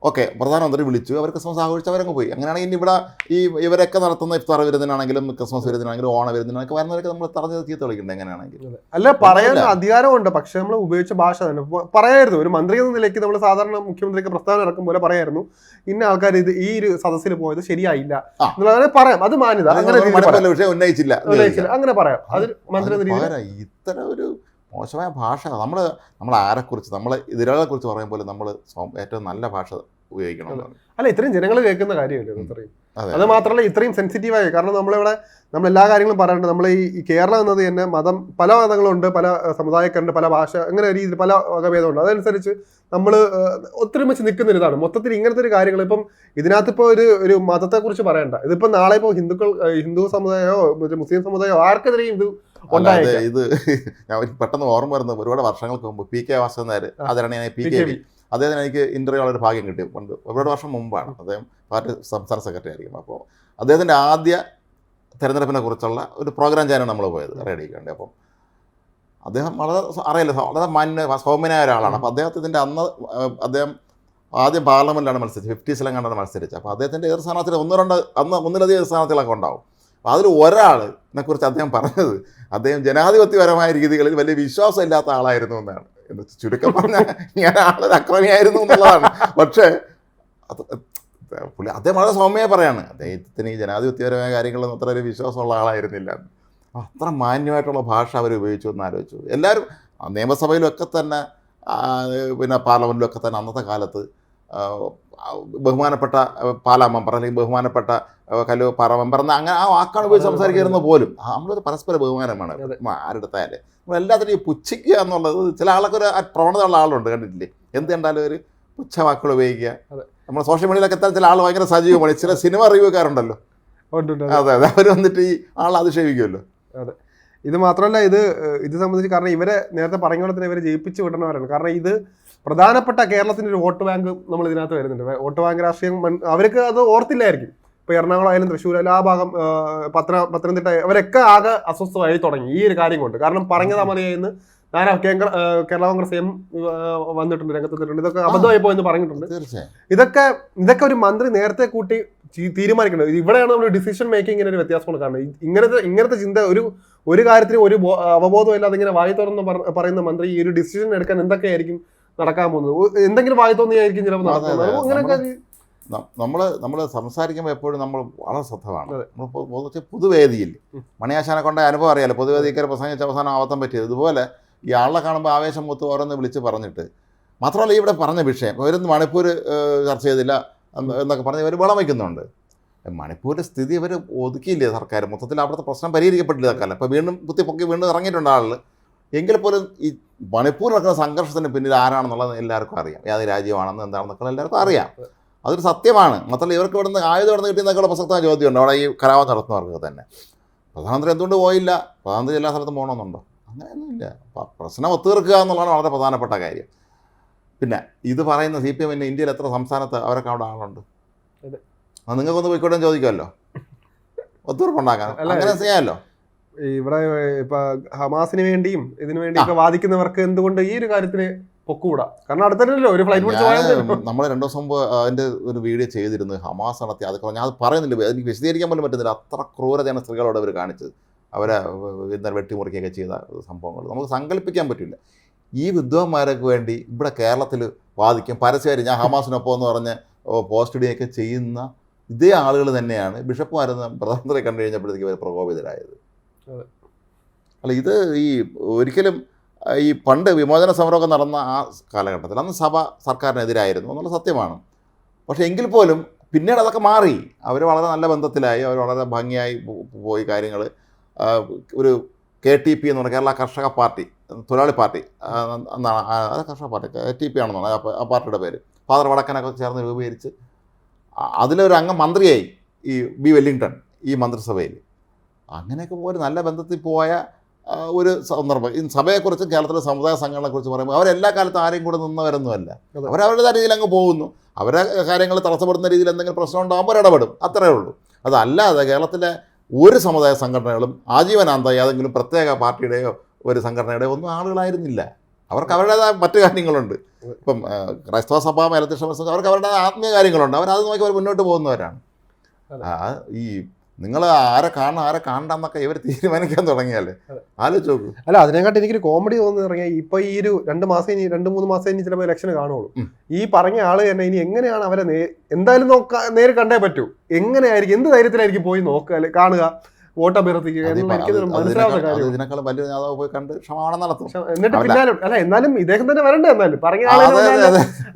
ഓക്കെ പ്രധാനമന്ത്രി വിളിച്ചു. അവർ ക്രിസ്മസ് ആഘോഷിച്ച് അവരങ്ങ് പോയി. അങ്ങനെയാണെങ്കിൽ ഇവിടെ ഈ ഇവരൊക്കെ നടത്തുന്ന ഇഫ്താർ വിരുന്നിനാണെങ്കിലും ക്രിസ്മസ് വിരുന്നിനാണെങ്കിലും ഓണ വിരുന്നിനൊക്കെ വരുന്നവരൊക്കെ നമ്മൾ തറഞ്ഞത് ചീത്ത വിളിക്കുന്നത് എങ്ങനെയാണെങ്കിൽ അല്ല പറയാൻ അധികാരമുണ്ട് പക്ഷെ നമ്മൾ ഉപയോഗിച്ച ഭാഷ തന്നെ. പറയായിരുന്നു. ഒരു മന്ത്രി എന്ന നിലയ്ക്ക് നമ്മൾ സാധാരണ മുഖ്യമന്ത്രിക്ക് പ്രസ്താവന ഇറക്കും പോലെ പറയായിരുന്നു. ഇന്ന ആൾക്കാർ ഇത് ഈ ഒരു സദസ്സിൽ പോയത് ശരിയായില്ല. ആ. പറയാം. അത് മാന്യത. അങ്ങനെ ഉന്നയിച്ചില്ല. ഉന്നയിച്ചില്ല. അങ്ങനെ പറയാം. അത് മന്ത്രി ഇത്തരം ഒരു മോശമായ ഭാഷ. നമ്മൾ നമ്മൾ ആരെക്കുറിച്ച് നമ്മൾ ഇതിരകളെ കുറിച്ച് പറയും പോലെ നമ്മൾ ഏറ്റവും നല്ല ഭാഷ ഉപയോഗിക്കണം. അല്ല ഇത്രയും ജനങ്ങൾ കേൾക്കുന്ന കാര്യമല്ലേ ഇത് ഇത്രയും? അതെ മാത്രമല്ല ഇത്രയും സെൻസിറ്റീവായി കാരണം നമ്മളിവിടെ നമ്മൾ എല്ലാ കാര്യങ്ങളും പറയുന്നുണ്ട് നമ്മൾ ഈ കേരളം എന്നത് തന്നെ മതം പല മതങ്ങളുണ്ട് പല സമുദായക്കാരുണ്ട് പല ഭാഷ അങ്ങനെ രീതിയിൽ പല വകഭേദമുണ്ട്. അതനുസരിച്ച് നമ്മൾ ഒത്തൊരുമിച്ച് നിൽക്കുന്ന ഒരു ഇതാണ്. മൊത്തത്തിൽ ഇങ്ങനത്തെ ഒരു കാര്യങ്ങൾ ഇപ്പം ഇതിനകത്ത് ഇപ്പോൾ ഒരു ഒരു മതത്തെക്കുറിച്ച് പറയണ്ട. ഇതിപ്പോൾ നാളെ ഇപ്പോൾ ഹിന്ദുക്കൾ ഹിന്ദു സമുദായമോ മുസ്ലിം സമുദായമോ ആർക്കെതിരെയും ഇത്. ഇത് ഞാൻ പെട്ടെന്ന് ഓർമ്മ വരുന്നത് ഒരുപാട് വർഷങ്ങൾക്ക് മുമ്പ് പി കെ വാസൻ നായർ ആ. ആദരണീയനായ പി കെ വി. അദ്ദേഹത്തിന് എനിക്ക് ഇന്റർവ്യൂ ഒരു ഭാഗ്യം കിട്ടി. പണ്ട് ഒരുപാട് വർഷം മുമ്പാണ്. അദ്ദേഹം പാർട്ടി സംസ്ഥാന സെക്രട്ടറി ആയിരിക്കും. അപ്പോൾ അദ്ദേഹത്തിന്റെ ആദ്യ തെരഞ്ഞെടുപ്പിനെ കുറിച്ചുള്ള ഒരു പ്രോഗ്രാം ചെയ്യാനാണ് നമ്മൾ പോയത്. റേഡിയോ വേണ്ടി. അപ്പം അദ്ദേഹം വളരെ അറിയില്ല വളരെ മാന്യ സൗമ്യനായ ഒരാളാണ്. അപ്പോൾ അദ്ദേഹത്തിന്റെ അന്ന് അദ്ദേഹം ആദ്യം പാർലമെന്റിലാണ് മത്സരിച്ചത്. ഫിഫ്റ്റീസിലെങ്ങാണ്ടാണ് മത്സരിച്ചത്. അപ്പോൾ അദ്ദേഹത്തിന്റെ എതിർ സ്ഥാനാർത്ഥികൾ ഒന്ന് രണ്ട് അന്ന് ഒന്നിലധികം എതിർ സ്ഥാനാർത്ഥികളൊക്കെ ഉണ്ടാവും. അപ്പോൾ അതിൽ ഒരാൾ എന്നെക്കുറിച്ച് അദ്ദേഹം പറഞ്ഞത് അദ്ദേഹം ജനാധിപത്യപരമായ രീതികളിൽ വലിയ വിശ്വാസം ഇല്ലാത്ത ആളായിരുന്നു എന്നാണ്. എന്ന് ചുരുക്കം പറഞ്ഞാൽ ഞാൻ ആളൊരു അക്രമിയായിരുന്നു എന്നുള്ളതാണ്. പക്ഷേ അത് പുള്ളി അദ്ദേഹം വളരെ സൗമ്യമായി പറയാണ്. അദ്ദേഹത്തിന് ഈ ജനാധിപത്യപരമായ കാര്യങ്ങളൊന്നും അത്ര ഒരു വിശ്വാസമുള്ള ആളായിരുന്നില്ല. അത്ര മാന്യമായിട്ടുള്ള ഭാഷ അവർ ഉപയോഗിച്ചു എന്ന് ആലോചിച്ചു. എല്ലാവരും നിയമസഭയിലൊക്കെ തന്നെ പിന്നെ പാർലമെന്റിലൊക്കെ തന്നെ അന്നത്തെ കാലത്ത് ബഹുമാനപ്പെട്ട പാലാ മെമ്പർ അല്ലെങ്കിൽ ബഹുമാനപ്പെട്ട കല്ലു പാറ മെമ്പർ എന്ന അങ്ങനെ ആ വാക്കാണ് പോയി സംസാരിക്കുന്നത് പോലും. നമ്മളൊരു പരസ്പര ബഹുമാനമാണ് ആരെടുത്തായാലും നമ്മൾ എല്ലാത്തിനും ഈ പുച്ഛിക്കുക എന്നുള്ളത് ചില ആളൊക്കെ ഒരു പ്രവണതയുള്ള ആളുണ്ട് കണ്ടിട്ടില്ലേ? എന്ത് കണ്ടാലും ഒരു പുച്ഛ വാക്കുകൾ ഉപയോഗിക്കുക. നമ്മൾ സോഷ്യൽ മീഡിയയിലൊക്കെ എത്താൻ ചില ആൾ ഭയങ്കര സജീവമാണ്. ചില സിനിമ റിവ്യൂക്കാരുണ്ടല്ലോ. അതെ അതെ. അവർ വന്നിട്ട് ഈ ആൾ അതെ. ഇത് മാത്രമല്ല ഇത് ഇത് സംബന്ധിച്ച് കാരണം ഇവരെ നേരത്തെ പറഞ്ഞ പോലെ തന്നെ ഇവരെ ജയിപ്പിച്ച് വിടണവരാണ്. കാരണം ഇത് പ്രധാനപ്പെട്ട കേരളത്തിന്റെ ഒരു വോട്ട് ബാങ്ക് നമ്മൾ ഇതിനകത്ത് വരുന്നുണ്ട്. വോട്ട് ബാങ്ക് രാഷ്ട്രീയം അവർക്ക് അത് ഓർത്തില്ലായിരിക്കും. ഇപ്പോൾ എറണാകുളം ആയാലും തൃശ്ശൂർ ആയാലും ആ ഭാഗം പത്തന പത്തനംതിട്ട അവരൊക്കെ ആകെ അസ്വസ്ഥമായി തുടങ്ങി ഈ ഒരു കാര്യം കൊണ്ട്. കാരണം പറഞ്ഞതാ മതിയായിരുന്നു ഞാൻ കേന്ദ്ര കേരള കോൺഗ്രസ് എം വന്നിട്ടുണ്ട് രംഗത്ത് വന്നിട്ടുണ്ട് ഇതൊക്കെ അബദ്ധമായി പോയെന്ന് പറഞ്ഞിട്ടുണ്ട്. ഇതൊക്കെ ഇതൊക്കെ ഒരു മന്ത്രി നേരത്തെ കൂട്ടി തീരുമാനിക്കുന്നത് ഇവിടെയാണ് നമ്മൾ ഡിസിഷൻ മേക്കിങ്ങിന് ഒരു വ്യത്യാസമാണ് കാരണം ഇങ്ങനത്തെ ഇങ്ങനത്തെ ചിന്ത ഒരു ഒരു കാര്യത്തിന് ഒരു അവബോധം ഇല്ലാതെ ഇങ്ങനെ വായി തുറന്ന് പറയുന്ന മന്ത്രി ഈ ഒരു ഡിസിഷൻ എടുക്കാൻ എന്തൊക്കെയായിരിക്കും? നടക്കാൻ പോകുന്നത്. എന്തെങ്കിലും വായി തോന്നിയായിരിക്കും ചിലപ്പോൾ. അങ്ങനെയൊക്കെ നമ്മൾ നമ്മൾ സംസാരിക്കുമ്പോൾ എപ്പോഴും നമ്മൾ വളരെ ശ്രദ്ധമാണ്. നമ്മൾ പൊതുവെ പൊതുവേദിയിൽ. മണിയാശാനെ കൊണ്ട അനുഭവം അറിയാലോ? പൊതുവേദിക്കാർ പ്രസംഗിച്ച അവസാനം ആവത്തം പറ്റിയത്. ഇതുപോലെ ഈ ആളെ കാണുമ്പോൾ ആവേശം മൊത്തം ഓരോന്ന് വിളിച്ച് പറഞ്ഞിട്ട്. മാത്രമല്ല ഇവിടെ പറഞ്ഞ വിഷയം ഇവരൊന്നും മണിപ്പൂർ ചർച്ച ചെയ്തില്ല എന്നൊക്കെ പറഞ്ഞ് ഇവർ വളം വയ്ക്കുന്നുണ്ട് മണിപ്പൂരിന്റെ സ്ഥിതി ഇവർ ഒതുക്കിയില്ലേ സർക്കാർ മൊത്തത്തിൽ അവിടുത്തെ പ്രശ്നം പരിഹരിക്കപ്പെട്ടില്ല കാലം ഇപ്പോൾ വീണ്ടും കുത്തിപ്പൊക്കി വീണ്ടും ഇറങ്ങിയിട്ടുണ്ട് ആളിൽ എങ്കിൽ പോലും ഈ മണിപ്പൂർ നടക്കുന്ന സംഘർഷത്തിന് പിന്നിൽ ആരാണെന്നുള്ളത് എല്ലാവർക്കും അറിയാം. ഏത് രാജ്യമാണെന്ന് എന്താണെന്നൊക്കെ എല്ലാവർക്കും അറിയാം. അതൊരു സത്യമാണ്. മാത്രമല്ല ഇവർക്ക് ഇവിടുന്ന് ആയുധം ഇവിടുന്ന് കിട്ടിയെന്നൊക്കെ പ്രസക്തമായ ചോദ്യമുണ്ട് അവിടെ ഈ കലാപം നടത്തുന്നവർക്ക് തന്നെ. പ്രധാനമന്ത്രി എന്തുകൊണ്ട് പോയില്ല? പ്രധാനമന്ത്രി എല്ലാ സ്ഥലത്തും പോകണമെന്നുണ്ടോ? അങ്ങനെയൊന്നുമില്ല. പ്രശ്നം ഒത്തുതീർക്കുക എന്നുള്ളതാണ് വളരെ പ്രധാനപ്പെട്ട കാര്യം. പിന്നെ ഇത് പറയുന്ന സി പി എമ്മിന്റെ ഇന്ത്യയിൽ എത്ര സംസ്ഥാനത്ത് അവരൊക്കെ അവിടെ ആളുണ്ട്? അതെ. നിങ്ങൾക്കൊന്ന് പോയിക്കോട്ടെ ചോദിക്കുമല്ലോ. ഒത്തുതീർപ്പുണ്ടാക്കാൻ. അല്ല, അങ്ങനെ ചെയ്യാമല്ലോ. ഇവിടെ ഇപ്പൊ ഹമാസിന് വേണ്ടിയും ഇതിനു വേണ്ടിയൊക്കെ വാദിക്കുന്നവർക്ക് എന്തുകൊണ്ട് ഈ ഒരു കാര്യത്തിന് പൊക്കൂടാ? കാരണം അടുത്തല്ലോ ഒരു ഫ്ലൈറ്റ് പിടിച്ച് നമ്മൾ രണ്ടു ദിവസം മുമ്പ് അതിന്റെ ഒരു വീഡിയോ ചെയ്തിരുന്നു ഹമാസ് നടത്തി അത് ഞാൻ അത് പറയുന്നില്ല എനിക്ക് വിശദീകരിക്കാൻ പോലും പറ്റുന്നില്ല അത്ര ക്രൂരതയാണ് സ്ത്രീകളോട് അവർ കാണിച്ചത്. അവരെ ഇന്നലെ വെട്ടിമുറിക്കുകയൊക്കെ ചെയ്ത സംഭവങ്ങൾ. നമുക്ക് സങ്കല്പിക്കാൻ പറ്റില്ല. ഈ വിദ്വാന്മാരൊക്കെ വേണ്ടി ഇവിടെ കേരളത്തിൽ വാദിക്കും. പരസ്യമായി ഞാൻ ഹമാസിനൊപ്പം എന്ന് പറഞ്ഞ് പോസ്റ്റ് ഇടുകയൊക്കെ ചെയ്യുന്ന ഇതേ ആളുകൾ തന്നെയാണ്. ബിഷപ്പുമാരെന്ന് പ്രധാനമന്ത്രി കണ്ടു കഴിഞ്ഞപ്പോഴത്തേക്ക് ഇവർ പ്രകോപിതരായത്. അല്ല ഇത് ഈ ഒരിക്കലും ഈ പണ്ട് വിമോചന സമരമൊക്കെ നടന്ന ആ കാലഘട്ടത്തിൽ അന്ന് സഭ സർക്കാരിനെതിരായിരുന്നു എന്നുള്ള സത്യമാണ്. പക്ഷേ എങ്കിൽ പോലും പിന്നീട് അതൊക്കെ മാറി. അവർ വളരെ നല്ല ബന്ധത്തിലായി അവർ വളരെ ഭംഗിയായി പോയി കാര്യങ്ങൾ ഒരു കെ ടി പി എന്ന് പറഞ്ഞാൽ കേരള കർഷക പാർട്ടി തൊഴിലാളി പാർട്ടി എന്നാണ് അത് കർഷക പാർട്ടി കെ ടി പി ആണെന്നാണ് ആ പാർട്ടിയുടെ പേര്. ഫാദർ വടക്കനൊക്കെ ചേർന്ന് രൂപീകരിച്ച് അതിലൊരു അംഗം മന്ത്രിയായി ഈ ബി വെല്ലിംഗ്ടൺ ഈ മന്ത്രിസഭയിൽ അങ്ങനെയൊക്കെ പോയി നല്ല ബന്ധത്തിൽ പോയ ഒരു സന്ദർഭം. ഈ സഭയെക്കുറിച്ചും കേരളത്തിലെ സമുദായ സംഘടനയെക്കുറിച്ച് പറയുമ്പോൾ അവരെല്ലാ കാലത്തും ആരെയും കൂടെ നിന്നവരൊന്നുമല്ല. അവരവരുടെ രീതിയിൽ അങ്ങ് പോകുന്നു. അവരെ കാര്യങ്ങൾ തടസ്സപ്പെടുന്ന രീതിയിൽ എന്തെങ്കിലും പ്രശ്നം ഉണ്ടാകുമ്പോൾ ഇടപെടും. അത്രയേ ഉള്ളൂ. അതല്ലാതെ കേരളത്തിലെ ഒരു സമുദായ സംഘടനകളും ആജീവനാന്ത ഏതെങ്കിലും പ്രത്യേക പാർട്ടിയുടെയോ ഒരു സംഘടനയുടെയോ ഒന്നും ആളുകളായിരുന്നില്ല. അവർക്ക് അവരുടേതായ മറ്റു കാര്യങ്ങളുണ്ട്. ഇപ്പം ക്രൈസ്തവ സഭ മേലധ്യക്ഷ അവർക്ക് അവരുടേതായ ആത്മീയ കാര്യങ്ങളുണ്ട്. അവർ അത് നോക്കി അവർ മുന്നോട്ട് പോകുന്നവരാണ്. ഈ നിങ്ങൾ ആരെ കാണണം ആരെ കാണണ്ടെന്നൊക്കെ ഇവർ തീരുമാനിക്കാൻ തുടങ്ങിയാലേ. ആലോചിച്ച് നോക്കൂ. അല്ല അതിനെക്കാട്ടി എനിക്കൊരു കോമഡി തോന്നുന്നു ഇറങ്ങിയ ഇപ്പൊ ഈ ഒരു രണ്ട് മാസം ഇനി രണ്ട് മൂന്ന് മാസം ഇനി ചിലപ്പോൾ ഇലക്ഷൻ കാണുള്ളൂ. ഈ പറഞ്ഞ ആൾ തന്നെ ഇനി എങ്ങനെയാണ് അവരെ എന്തായാലും നോക്കാ നേരെ കണ്ടേ പറ്റൂ. എങ്ങനെയായിരിക്കും എന്ത് ധൈര്യത്തിലായിരിക്കും പോയി നോക്കുക അല്ലെ കാണുക വോട്ട് അഭ്യർത്ഥിക്കുക ഇതിനേക്കാളും വലിയ നേതാവ് പോയി കണ്ട് ക്ഷമാപണം നടത്തും. എന്നിട്ട്. പിന്നാലെ അല്ല എന്നാലും ഇദ്ദേഹം തന്നെ വരണ്ടേ എന്നാലും. പറഞ്ഞ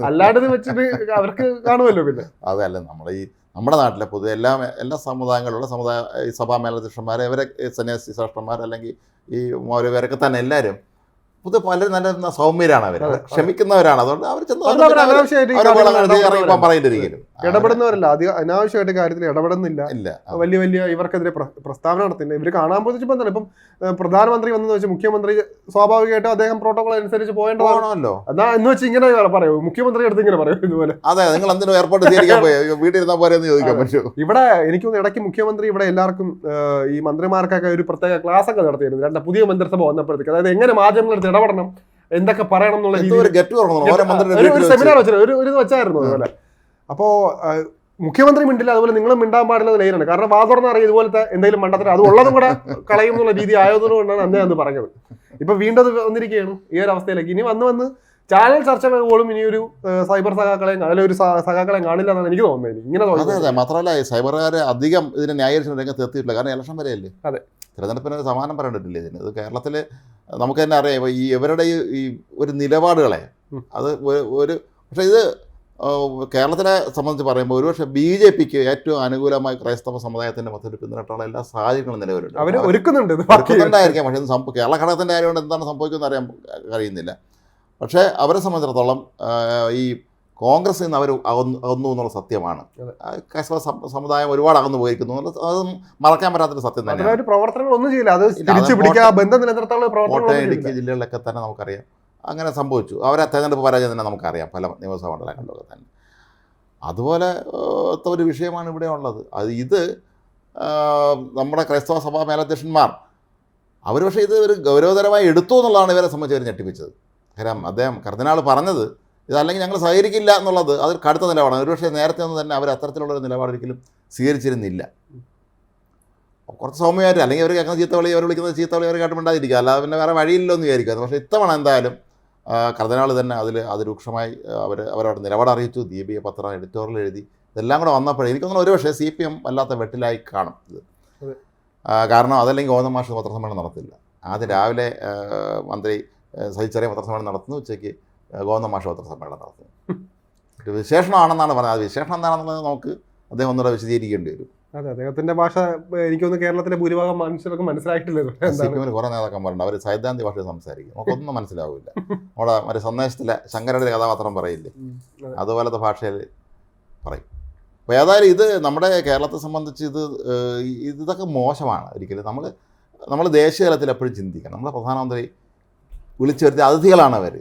അല്ലാണ്ട് വെച്ചിട്ട് അവർക്ക് കാണുമല്ലോ പിന്നെ. അതല്ല നമ്മളെ ഈ നമ്മുടെ നാട്ടിലെ പൊതുവെ എല്ലാ എല്ലാ സമുദായങ്ങളിലുള്ള സമുദായ സഭാ മേലധ്യക്ഷന്മാർ ഇവരെ സന്യാസി ശ്രേഷ്ഠന്മാർ അല്ലെങ്കിൽ ഈ മൗര്യവരൊക്കെ തന്നെ എല്ലാവരും പൊതുവെ പലരും നല്ല സൗമ്യരാണ് അവർ. ക്ഷമിക്കുന്നവരാണ്. അതുകൊണ്ട് അവർ ചെന്ന് ഇടപെടുന്നവരല്ല. പറയേണ്ടിയിരിക്കും ഇടപെടുന്നവരല്ല. അധികം അനാവശ്യമായിട്ട് കാര്യത്തിൽ ഇടപെടുന്നില്ല. ഇല്ല. വലിയ വലിയ ഇവർക്കെതിരെ പ്രസ്താവന നടത്തില്ല. ഇവർ കാണാൻ പോയപ്പോൾ എന്താണ് ഇപ്പം പ്രധാനമന്ത്രി വന്നെന്ന് വെച്ചാൽ മുഖ്യമന്ത്രി സ്വാഭാവികമായിട്ടും അദ്ദേഹം പ്രോട്ടോകോൾ അനുസരിച്ച് പോയേണ്ടതാണല്ലോ എന്നാ എന്ന് വെച്ച് ഇങ്ങനെ പറയൂ. മുഖ്യമന്ത്രി അടുത്ത് ഇങ്ങനെ പറയൂ ഇതുപോലെ. അതെ നിങ്ങൾ എന്തിനും ഏർപ്പാട് സ്വീകരിക്കാൻ പോയി? വീട്ടിൽ ഇരുന്നാൽ പോരെ എന്ന് ചോദിക്കാൻ പറ്റുമോ? ഇവിടെ എനിക്ക് ഇടയ്ക്ക് മുഖ്യമന്ത്രി ഇവിടെ എല്ലാവർക്കും ഈ മന്ത്രിമാർക്കൊക്കെ ഒരു പ്രത്യേക ക്ലാസ് ഒക്കെ നടത്തിയിരുന്നു. രണ്ട് പുതിയ മന്ത്രിസഭ വന്നപ്പോഴത്തേക്ക്. അതായത് എങ്ങനെ മാധ്യമങ്ങളെടുത്ത് ഇടപെടണം. എന്തൊക്കെ പറയണം എന്നുള്ള ഒരു സെമിനാർ വെച്ച്. വെച്ചിരുന്നു. ഒരു ഇത് വെച്ചായിരുന്നു അതുപോലെ. അപ്പോ മുഖ്യമന്ത്രി മിണ്ടില്ല അതുപോലെ നിങ്ങളും മിണ്ടാൻ പാടില്ല ലൈനാണ് കാരണം വാതുറന്ന് അറിയാം ഇതുപോലത്തെ എന്തെങ്കിലും മണ്ടത്തിന് അത് ഉള്ളതും കൂടെ കളയും എന്നുള്ള രീതി ആയതുകൊണ്ടാണ് അന്നേ അന്ന് പറഞ്ഞത്. ഇപ്പൊ വീണ്ടും അത് വന്നിരിക്കുകയാണ് ഈ ഒരു അവസ്ഥയിലേക്ക്. ഇനി വന്ന് വന്ന് ചാനൽ ചർച്ച പോലും ഇനി ഒരു സൈബർ സഖാക്കളെയും അല്ലെങ്കിൽ ഒരു സഖാക്കളെയും കാണില്ല എന്നാണ് എനിക്ക് തോന്നുന്നത്. ഇങ്ങനെ അതെ തോന്നുന്നത്. അതെ മാത്രമല്ല സൈബർകാരെ അധികം ഇതിനെ ന്യായീകരിച്ച രംഗത്ത് എത്തിയിട്ടില്ല കാരണം ഇലക്ഷൻ വരെയല്ലേ? അതെ. തിരഞ്ഞെടുപ്പിന് സമാനം പറയേണ്ടിട്ടില്ല ഇതിന്? ഇത് കേരളത്തിൽ നമുക്ക് തന്നെ അറിയാം ഈ ഇവരുടെ ഈ ഒരു നിലപാടുകളെ. അത് ഒരു- പക്ഷേ ഇത് കേരളത്തിനെ സംബന്ധിച്ച് പറയുമ്പോൾ ഒരുപക്ഷെ ബി ജെ പിക്ക് ഏറ്റവും അനുകൂലമായി ക്രൈസ്തവ സമുദായത്തിന്റെ മൊത്തത്തിൽ പിന്തുണട്ടുള്ള എല്ലാ സാഹചര്യങ്ങളും നിലവിലുണ്ട്. അവർ ഒരുക്കുന്നുണ്ട് ഒരുക്കുന്നുണ്ടായിരിക്കാം. പക്ഷേ കേരള ഘടകത്തിന്റെ ആയതുകൊണ്ട് എന്താണ് സംഭവിക്കുന്നത് അറിയാൻ കഴിയുന്നില്ല. പക്ഷേ അവരെ സംബന്ധിച്ചിടത്തോളം ഈ കോൺഗ്രസ് നിന്ന് അവർ അകന്നു അകന്നു എന്നുള്ള സത്യമാണ്. ക്രൈസ്തവ സമുദായം ഒരുപാട് അകന്നു പോയിരിക്കുന്നു. അതും മറക്കാൻ പറ്റാത്തൊരു സത്യം തന്നെയാണ്. ചെയ്യില്ല. അത് ബന്ധം കോട്ടയം ഇടുക്കി ജില്ലകളിലൊക്കെ തന്നെ നമുക്കറിയാം. അങ്ങനെ സംഭവിച്ചു. അവരെ തെരഞ്ഞെടുപ്പ് പരാജയം തന്നെ നമുക്കറിയാം. പല നിയമസഭാ മണ്ഡലങ്ങളിലൊക്കെ തന്നെ. അതുപോലെ ഒരു വിഷയമാണ് ഇവിടെ ഉള്ളത്. അത് ഇത് നമ്മുടെ ക്രൈസ്തവ സഭാ മേലധ്യക്ഷന്മാർ അവർ പക്ഷേ ഇത് ഒരു ഗൗരവതരമായി എടുത്തു എന്നുള്ളതാണ് ഇവരെ സംബന്ധിച്ച് അവർ ഞെട്ടിപ്പിച്ചത്. കാരണം അദ്ദേഹം കർദിനാൾ പറഞ്ഞത് ഇതല്ലെങ്കിൽ ഞങ്ങൾ സഹകരിക്കില്ല എന്നുള്ളത് അതിൽ കടുത്ത നിലപാടാണ്. ഒരുപക്ഷെ നേരത്തെ ഒന്നും തന്നെ അവർ അത്തരത്തിലുള്ളൊരു നിലപാടൊരിക്കലും സ്വീകരിച്ചിരുന്നില്ല. കുറച്ച് സൗമ്യമായിട്ട് അല്ലെങ്കിൽ അവർ കേൾക്കുന്ന ചീത്തവിളി അവർ വിളിക്കുന്നത് ചീത്തവിളി അവർ കേട്ടുമിണ്ടാതിരിക്കുക അല്ലാതെ പിന്നെ വേറെ വഴിയില്ലോ എന്ന് വിചാരിക്കുക പക്ഷേ ഇത്തവണ എന്തായാലും കർദിനാൾ തന്നെ അതിൽ അതിരൂക്ഷമായി അവർ അവരവിടെ നിലപാട് അറിയിച്ചു. ദീപിക പത്രം എഡിറ്റോറിയൽ എഴുതി. ഇതെല്ലാം കൂടെ വന്നപ്പോഴേ എനിക്ക് തോന്നുന്നു ഒരുപക്ഷെ സി പി എം വല്ലാത്ത വെട്ടിലായി കാണും ഇത്. കാരണം അതല്ലെങ്കിൽ ഗോതം മാഷ് പത്രസമ്മേളനം നടത്തില്ല. ആദ്യം രാവിലെ മന്ത്രി സഹിച്ചറിയ പത്രസമ്മേളനം നടത്തുന്നു. ഉച്ചയ്ക്ക് ഗോതം സമ്മേളനം നടത്തുന്നത്. നടത്തുന്നു ഒരു വിശേഷണമാണെന്നാണ് പറഞ്ഞത്. അത് വിശേഷണം എന്താണെന്നുള്ളത് നമുക്ക് അദ്ദേഹം ഒന്നുകൂടെ വിശദീകരിക്കേണ്ടി വരും. അതെ അദ്ദേഹത്തിന്റെ ഭാഷ എനിക്കൊന്ന് കേരളത്തിലെ ഭൂരിഭാഗം മനുഷ്യർക്ക് മനസ്സിലായിട്ടില്ല കുറേ കുറേ നേതാക്കന്മാരുണ്ട്. അവർ സൈദ്ധാന്തി ഭാഷ സംസാരിക്കും. നമുക്കൊന്നും മനസ്സിലാവില്ല. നമ്മുടെ മറ്റേ സന്ദേശത്തിലെ ശങ്കരയുടെ കഥാപാത്രം പറയില്ലേ. അതുപോലത്തെ ഭാഷയിൽ പറയും. അപ്പോൾ ഏതായാലും ഇത് നമ്മുടെ കേരളത്തെ സംബന്ധിച്ച് ഇത് ഇത് ഇതൊക്കെ മോശമാണ്. ഒരിക്കലും നമ്മൾ നമ്മൾ ദേശീയ തലത്തിൽ എപ്പോഴും ചിന്തിക്കണം. നമ്മുടെ പ്രധാനമന്ത്രി വിളിച്ചു വരുത്തിയ അതിഥികളാണ് അവർ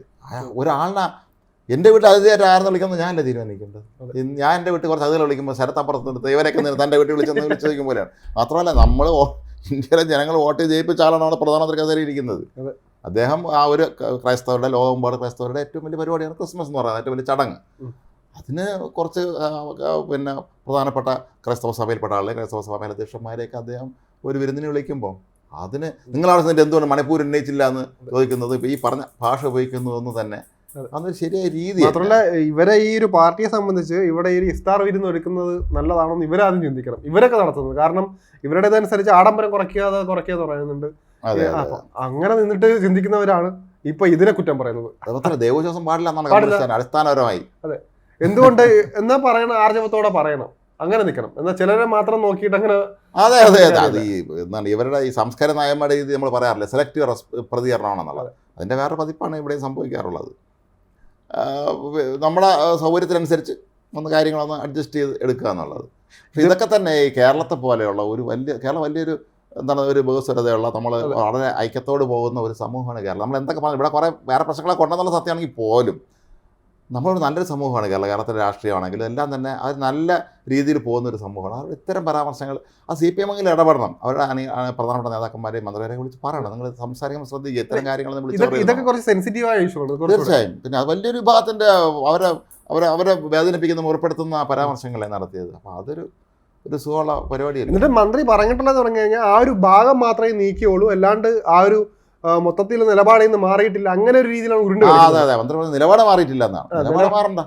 ഒരാളിനെ എന്റെ വീട്ടിൽ അതിഥിയായിട്ട് ആരെന്ന് വിളിക്കുന്നത് ഞാനല്ലേ തീരുമാനിക്കേണ്ടത്? ഞാൻ എന്റെ വീട്ടിൽ കുറച്ച് അതിഥികൾ വിളിക്കുമ്പോൾ ശരത്തപ്പുറത്ത് നിർത്തി ഇവരൊക്കെ നിന്ന് തന്റെ വീട്ടിൽ വിളിച്ചെന്ന് വിളിച്ചു ചോദിക്കും പോലെയാണ്. മാത്രമല്ല നമ്മൾ ഇന്ത്യയിലെ ജനങ്ങൾ വോട്ട് ചെയ്യിപ്പിച്ച ആളാണ് നമ്മുടെ പ്രധാനമന്ത്രി കസേരയിൽ ഇരിക്കുന്നത്. അദ്ദേഹം ആ ഒരു ക്രൈസ്തവരുടെ ലോകമ്പാട് ക്രൈസ്തവരുടെ ഏറ്റവും വലിയ പരിപാടിയാണ് ക്രിസ്മസ് എന്ന് പറയുന്നത് ഏറ്റവും വലിയ ചടങ്ങ്. അതിന് കുറച്ച് പിന്നെ പ്രധാനപ്പെട്ട ക്രൈസ്തവ സഭയിൽപ്പെട്ട ആളെ ക്രൈസ്തവ സഭ മേലധ്യക്ഷന്മാരെയൊക്കെ അദ്ദേഹം ഒരു വിരുന്നിന് വിളിക്കുമ്പോൾ അതിന് നിങ്ങളവിടെ നിന്നിട്ട് എന്തുകൊണ്ട് മണിപ്പൂർ ഉന്നയിച്ചില്ല എന്ന് ചോദിക്കുന്നത്? ഈ പറഞ്ഞ ഭാഷ ഉപയോഗിക്കുന്നു എന്ന് തന്നെ അതെ. അതൊരു ശരിയായ രീതി മാത്രമല്ല ഇവരെ ഈ ഒരു പാർട്ടിയെ സംബന്ധിച്ച് ഇവിടെ ഈ ഇസ്താർ ഇഫ്താർ വിരുന്ന് ഒരുക്കുന്നത് നല്ലതാണെന്ന് ഇവരാദ്യം ചിന്തിക്കണം. ഇവരൊക്കെ നടത്തുന്നത്. കാരണം ഇവരുടേതനുസരിച്ച് ആഡംബരം കുറയ്ക്കാതെ കുറയ്ക്കാതെ പറയുന്നുണ്ട്. അങ്ങനെ നിന്നിട്ട് ചിന്തിക്കുന്നവരാണ് ഇപ്പൊ ഇതിനെ കുറ്റം പറയുന്നത്. അതുപോലെ പാടില്ല എന്നാണ് പാടില്ല. അതെ. എന്തുകൊണ്ട്? എന്നാ പറയണ ആർജവത്തോടെ പറയണം. അങ്ങനെ നിൽക്കണം എന്നാൽ ചിലരെ മാത്രം നോക്കിയിട്ട് അങ്ങനെ അതെ അതെ അതെ. അത് ഈ എന്താണ് ഇവരുടെ ഈ സംസ്കാര നയന്മാരുടെ ഇത് നമ്മൾ പറയാറില്ല? സെലക്റ്റീവ് പ്രതികരണമാണെന്നുള്ളത്. അതിന്റെ വേറെ പതിപ്പാണ് ഇവിടെ സംഭവിക്കാറുള്ളത്. നമ്മുടെ സൗകര്യത്തിനനുസരിച്ച് ഒന്ന് കാര്യങ്ങളൊന്ന് അഡ്ജസ്റ്റ് ചെയ്ത് എടുക്കുക എന്നുള്ളത്. പക്ഷേ ഇതൊക്കെ തന്നെ ഈ കേരളത്തെ പോലെയുള്ള ഒരു വലിയ കേരളം വലിയൊരു എന്താണ് ഒരു ബഹുസ്വരതയുള്ള നമ്മൾ വളരെ ഐക്യത്തോട് പോകുന്ന ഒരു സമൂഹമാണ് കേരളം. നമ്മൾ എന്തൊക്കെ പറഞ്ഞു ഇവിടെ കുറേ വേറെ പ്രശ്നങ്ങളൊക്കെ ഉണ്ടെന്നുള്ള സത്യമാണെങ്കിൽ പോലും നമ്മളൊരു നല്ലൊരു സമൂഹമാണ് കേരള കേരളത്തിലെ രാഷ്ട്രീയമാണെങ്കിലും എല്ലാം തന്നെ അത് നല്ല രീതിയിൽ പോകുന്ന ഒരു സമൂഹമാണ്. അത് ഇത്തരം പരാമർശങ്ങൾ ആ സി പി എമ്മെങ്കിലും ഇടപെടണം. അവരുടെ പ്രധാനപ്പെട്ട നേതാക്കന്മാരെയും മന്ത്രിമാരെയും വിളിച്ച് പറയണം. നിങ്ങൾ സംസാരിക്കുമ്പോൾ ശ്രദ്ധിക്കുക ഇത്തരം കാര്യങ്ങൾ ഇതൊക്കെ കുറച്ച് സെൻസിറ്റീവായ ഇഷ്യൂ ആണ്. കുറച്ചുകൂടെ. തീർച്ചയായും. പിന്നെ അത് വലിയൊരു വിഭാഗത്തിന്റെ അവരെ അവരെ അവരെ വേദനിപ്പിക്കുന്ന മുറിപ്പെടുത്തുന്ന പരാമർശങ്ങളെ നടത്തിയത്. അപ്പോൾ അതൊരു ഒരു സുഖമുള്ള പരിപാടിയല്ല? എന്നിട്ട് മന്ത്രി പറഞ്ഞിട്ടുള്ളത് പറഞ്ഞു കഴിഞ്ഞാൽ ആ ഒരു ഭാഗം മാത്രമേ നീക്കിയുള്ളൂ. അല്ലാണ്ട് ആ ഒരു മൊത്തത്തിൽ നിലപാടിൽ നിന്ന് മാറിയിട്ടില്ല. അങ്ങനെ ഒരു രീതിയിലാണ് ഉരുണ്ട് അതെ അതെ. മന്ത്രി നിലപാട് മാറിയിട്ടില്ല എന്നാണ്. നിലപാട് മാറണ്ട.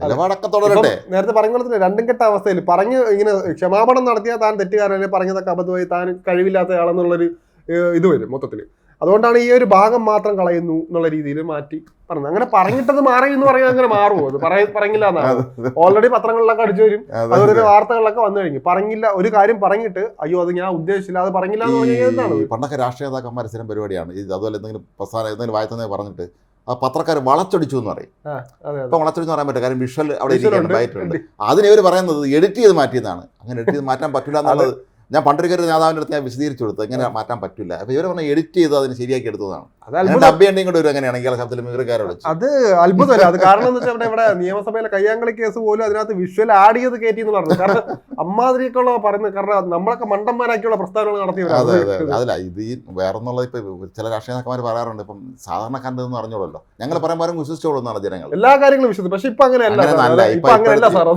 നിലപാടൊക്കെ തുടരട്ടെ. നേരത്തെ പറഞ്ഞ പോലെ തന്നെ രണ്ടും കെട്ട അവസ്ഥയിൽ പറഞ്ഞ് ഇങ്ങനെ ക്ഷമാപണം നടത്തിയാൽ താൻ തെറ്റുകാരനെ പറഞ്ഞതൊക്കെ അബദ്ധമായി താൻ കഴിവില്ലാത്ത ആളെന്നുള്ളൊരു ഏഹ്, ഇത് വരും മൊത്തത്തിൽ അതുകൊണ്ടാണ് ഈ ഒരു ഭാഗം മാത്രം കളയുന്നു എന്നുള്ള രീതിയിൽ മാറ്റി പറഞ്ഞത്. അങ്ങനെ പറഞ്ഞിട്ടത് മാറി എന്ന് പറയാൻ അങ്ങനെ മാറുമോ? അത് പറയ- പറഞ്ഞില്ല എന്നാണ്. ഓൾറെഡി പത്രങ്ങളിലൊക്കെ അടിച്ചു വരും. അതെ, അതുപോലെ വാർത്തകളിലൊക്കെ വന്നു കഴിഞ്ഞു. പറഞ്ഞില്ല ഒരു കാര്യം പറഞ്ഞിട്ട് അയ്യോ അത് ഞാൻ ഉദ്ദേശിച്ചില്ല അത് പറഞ്ഞില്ല എന്ന് പറഞ്ഞു ഈ പണ്ടൊക്കെ രാഷ്ട്രീയ നേതാക്കന്മാർ സ്ഥിരം പരിപാടിയാണ്. ഇത് അതുപോലെ എന്തെങ്കിലും പ്രസ്ഥാനം എന്തെങ്കിലും വായത്തന്നെ പറഞ്ഞിട്ട് ആ പത്രക്കാർ വളച്ചൊടിച്ചു എന്ന് പറയും. ഇപ്പം വളച്ചൊടിച്ച് പറയാൻ പറ്റില്ല. കാര്യം വിഷ്വൽ അവിടെ ഇരിക്കുകയാണ്. അതിനെ ഇവർ പറയുന്നത് എഡിറ്റ് ചെയ്ത് മാറ്റിയതാണ്. അങ്ങനെ എഡിറ്റ് ചെയ്ത് മാറ്റാൻ പറ്റില്ല എന്നുള്ളത് ഞാൻ പണ്ടൊരിക്കൽ ഒരു നേതാവിന്റെ അടുത്ത് ഞാൻ വിശദീകരിച്ചു കൊടുത്തു. എങ്ങനെ മാറ്റാൻ പറ്റില്ല. അപ്പോൾ ഇവർ പറഞ്ഞാൽ എഡിറ്റ് ചെയ്ത് അതിന് ശരിയാക്കി എടുത്തതാണ്. ചെയ്യേണ്ടിയും കൂടെ ഒരു അങ്ങനെയാണെങ്കിൽ ആ ശബ്ദത്തിൽ മികക്കാരോട് അത് അത്ഭുതമല്ല. അത് കാരണം എന്ന് വെച്ചാൽ ഇവിടെ നിയമസഭയിലെ കയ്യാങ്കളി കേസ് പോലും അതിനകത്ത് വിഷ്വൽ ആഡ് ചെയ്ത് കയറ്റി എന്ന് പറഞ്ഞു കാരണം അമ്മാതിരിയൊക്കെ ഉള്ള പറയുന്നത് കാരണം നമ്മളൊക്കെ മണ്ടന്മാരാക്കിയുള്ള പ്രസ്താവനകൾ അതെ അതെ നടത്തിയവരാണ് അതല്ല ഇത് ഈ വേറൊന്നുള്ളത് ഇപ്പം ചില രാഷ്ട്രീയ നേതാക്കന്മാർ പറയാറുണ്ട്. ഇപ്പം സാധാരണക്കാരന്റെ പറഞ്ഞോളല്ലോ ഞങ്ങൾ പറയുമ്പോൾ പറയും വിശ്വസിച്ചോളൂ എന്നാണ് ജനങ്ങൾ. എല്ലാ കാര്യങ്ങളും വിശ്വസിച്ചു. പക്ഷെ ഇപ്പൊ അങ്ങനെയല്ല. ഇപ്പൊ അങ്ങനെയല്ല സാർ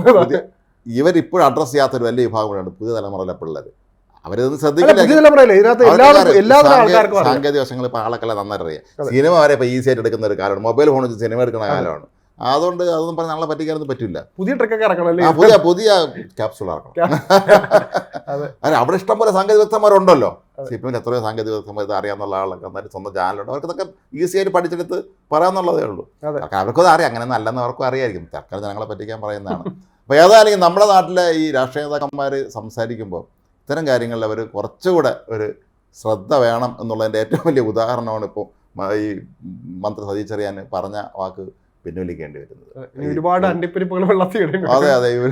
ഇവരിപ്പോഴും അഡ്രസ്സ് ചെയ്യാത്തൊരു വലിയ വിഭാഗമാണ് പുതിയ തലമുറയിലെ പിള്ളേർ അവരതൊന്നും ശ്രദ്ധിക്കില്ല. സാങ്കേതിക വശങ്ങൾ ഇപ്പോൾ ആളൊക്കെ നന്നായിട്ട് അറിയാം സിനിമ വരെ ഇപ്പോൾ ഈസി ആയിട്ട് എടുക്കുന്ന ഒരു കാലമാണ്. മൊബൈൽ ഫോൺ വെച്ച് സിനിമ എടുക്കുന്ന കാലമാണ്. അതുകൊണ്ട് അതൊന്നും പറഞ്ഞ് നമ്മളെ പറ്റിക്കാനൊന്നും പറ്റില്ല. പുതിയ ട്രിക്കൊക്കെ ഇറക്കണം പുതിയ പുതിയ ക്യാപ്സുൾ ഇറക്കണം. അതെ. അല്ല അവിടെ ഇഷ്ടംപോലെ സാങ്കേതിക വിദഗ്ധന്മാരുണ്ടല്ലോ അതെ. സി പി എമ്മിൽ എത്രയോ സാങ്കേതിക വിദഗ്ധന്മാർ ഇത് അറിയാമെന്നുള്ള ആളൊക്കെ എന്നാലും സ്വന്തം ചാനലുണ്ട്. അവർക്കൊക്കെ ഈസി ആയിട്ട് പഠിച്ചെടുത്ത് പറയാമെന്നുള്ളതേ ഉള്ളൂ. അവർക്കത് അറിയാം. അങ്ങനെ നല്ലെന്ന് അവർക്കും അറിയായിരിക്കും. തൽക്കാലം ജനങ്ങളെ പറ്റിക്കാൻ പറയുന്നതാണ്. അപ്പോൾ ഏതായാലും നമ്മുടെ നാട്ടിലെ ഈ രാഷ്ട്രീയ നേതാക്കന്മാർ സംസാരിക്കുമ്പോൾ ഇത്തരം കാര്യങ്ങളിൽ അവർ കുറച്ചുകൂടെ ഒരു ശ്രദ്ധ വേണം എന്നുള്ളതിന്റെ ഏറ്റവും വലിയ ഉദാഹരണമാണ് ഇപ്പോൾ ഈ മന്ത്രി സതീഷ് പറഞ്ഞ വാക്ക് പിൻവലിക്കേണ്ടി വരുന്നത്. ഒരുപാട് അണ്ടിപ്പരിപ്പുകൾ അതെ അതെ ഇവർ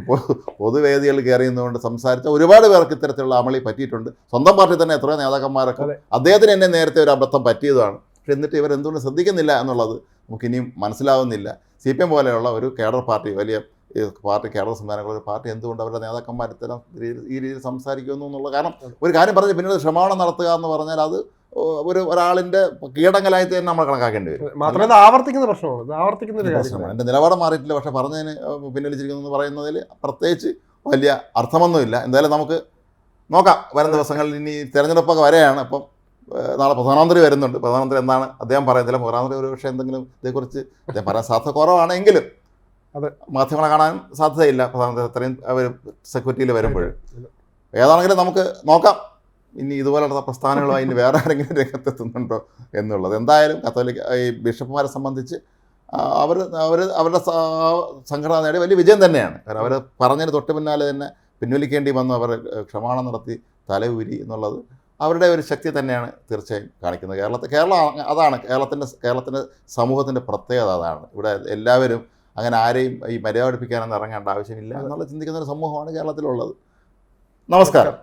ഇപ്പോൾ പൊതുവേദികളിൽ കയറിയുന്നതുകൊണ്ട് സംസാരിച്ച ഒരുപാട് പേർക്ക് ഇത്തരത്തിലുള്ള അമളി പറ്റിയിട്ടുണ്ട്. സ്വന്തം പാർട്ടി തന്നെ എത്രയോ നേതാക്കന്മാരൊക്കെ അതെ. അദ്ദേഹത്തിന് എന്നെ നേരത്തെ ഒരു അബദ്ധം പറ്റിയതാണ്. പക്ഷെ എന്നിട്ട് ഇവർ എന്തുകൊണ്ട് ശ്രദ്ധിക്കുന്നില്ല എന്നുള്ളത് നമുക്ക് ഇനിയും മനസ്സിലാവുന്നില്ല. സി പി എം പോലെയുള്ള ഒരു കേഡർ പാർട്ടി വലിയ ഈ പാർട്ടി കേരള ഒരു പാർട്ടി എന്തുകൊണ്ട് അവരുടെ നേതാക്കന്മാർ ഇത്തരം ഈ രീതിയിൽ സംസാരിക്കുന്നു എന്നുള്ള കാരണം ഒരു കാര്യം പറഞ്ഞ് പിന്നീട് ക്ഷമാപണം നടത്തുക എന്ന് പറഞ്ഞാൽ അത് ഒരു ഒരാളിന്റെ കീടങ്ങലായി തന്നെ നമ്മൾ കണക്കാക്കേണ്ടി വരും. മാത്രമല്ല ആവർത്തിക്കുന്ന പ്രശ്നമാണ്. ആവർത്തിക്കുന്ന ഒരു പ്രശ്നമാണ്. എന്റെ നിലപാട് മാറിയിട്ടില്ല. പക്ഷെ പറഞ്ഞതിന് പിൻവലിച്ചിരിക്കുന്നു എന്ന് പറയുന്നതിൽ പ്രത്യേകിച്ച് വലിയ അർത്ഥമൊന്നുമില്ല. എന്തായാലും നമുക്ക് നോക്കാം. വരും ദിവസങ്ങളിൽ ഇനി തിരഞ്ഞെടുപ്പൊക്കെ വരെയാണ്. അപ്പം നാളെ പ്രധാനമന്ത്രി വരുന്നുണ്ട്. പ്രധാനമന്ത്രി എന്താണ് അദ്ദേഹം പറയുന്നില്ല പ്രധാനമന്ത്രി ഒരു പക്ഷേ എന്തെങ്കിലും ഇതേക്കുറിച്ച് അദ്ദേഹം പറയാൻ സാധ്യത കുറവാണെങ്കിലും അതെ. മാധ്യമങ്ങളെ കാണാൻ സാധ്യതയില്ല പ്രധാനമന്ത്രി. അത്രയും അവർ സെക്യൂരിറ്റിയിൽ വരുമ്പോൾ ഏതാണെങ്കിലും നമുക്ക് നോക്കാം. ഇനി ഇതുപോലുള്ള പ്രസ്ഥാനങ്ങളുമായി ഇനി വേറെ ആരെങ്കിലും രംഗത്തെത്തുന്നുണ്ടോ എന്നുള്ളത്. എന്തായാലും കത്തോലിക്ക ഈ ബിഷപ്പുമാരെ സംബന്ധിച്ച് അവർ അവർ അവരുടെ സംഘടന നേടിയ വലിയ വിജയം തന്നെയാണ്. കാരണം അവർ പറഞ്ഞതിന് തൊട്ട് പിന്നാലെ തന്നെ പിൻവലിക്കേണ്ടി വന്നു. അവർ ക്ഷമാണം നടത്തി തലയൂരി എന്നുള്ളത് അവരുടെ ഒരു ശക്തി തന്നെയാണ് തീർച്ചയായും കാണിക്കുന്നത്. കേരളത്തെ കേരളം അതാണ് കേരളത്തിന്റെ കേരളത്തിന്റെ സമൂഹത്തിന്റെ പ്രത്യേകത അതാണ്. ഇവിടെ എല്ലാവരും അങ്ങനെ ആരെയും ഈ മര്യാദ പഠിപ്പിക്കാനൊന്നും ഇറങ്ങേണ്ട ആവശ്യമില്ല എന്നുള്ള ചിന്തിക്കുന്ന ഒരു സമൂഹമാണ് കേരളത്തിലുള്ളത്. നമസ്കാരം.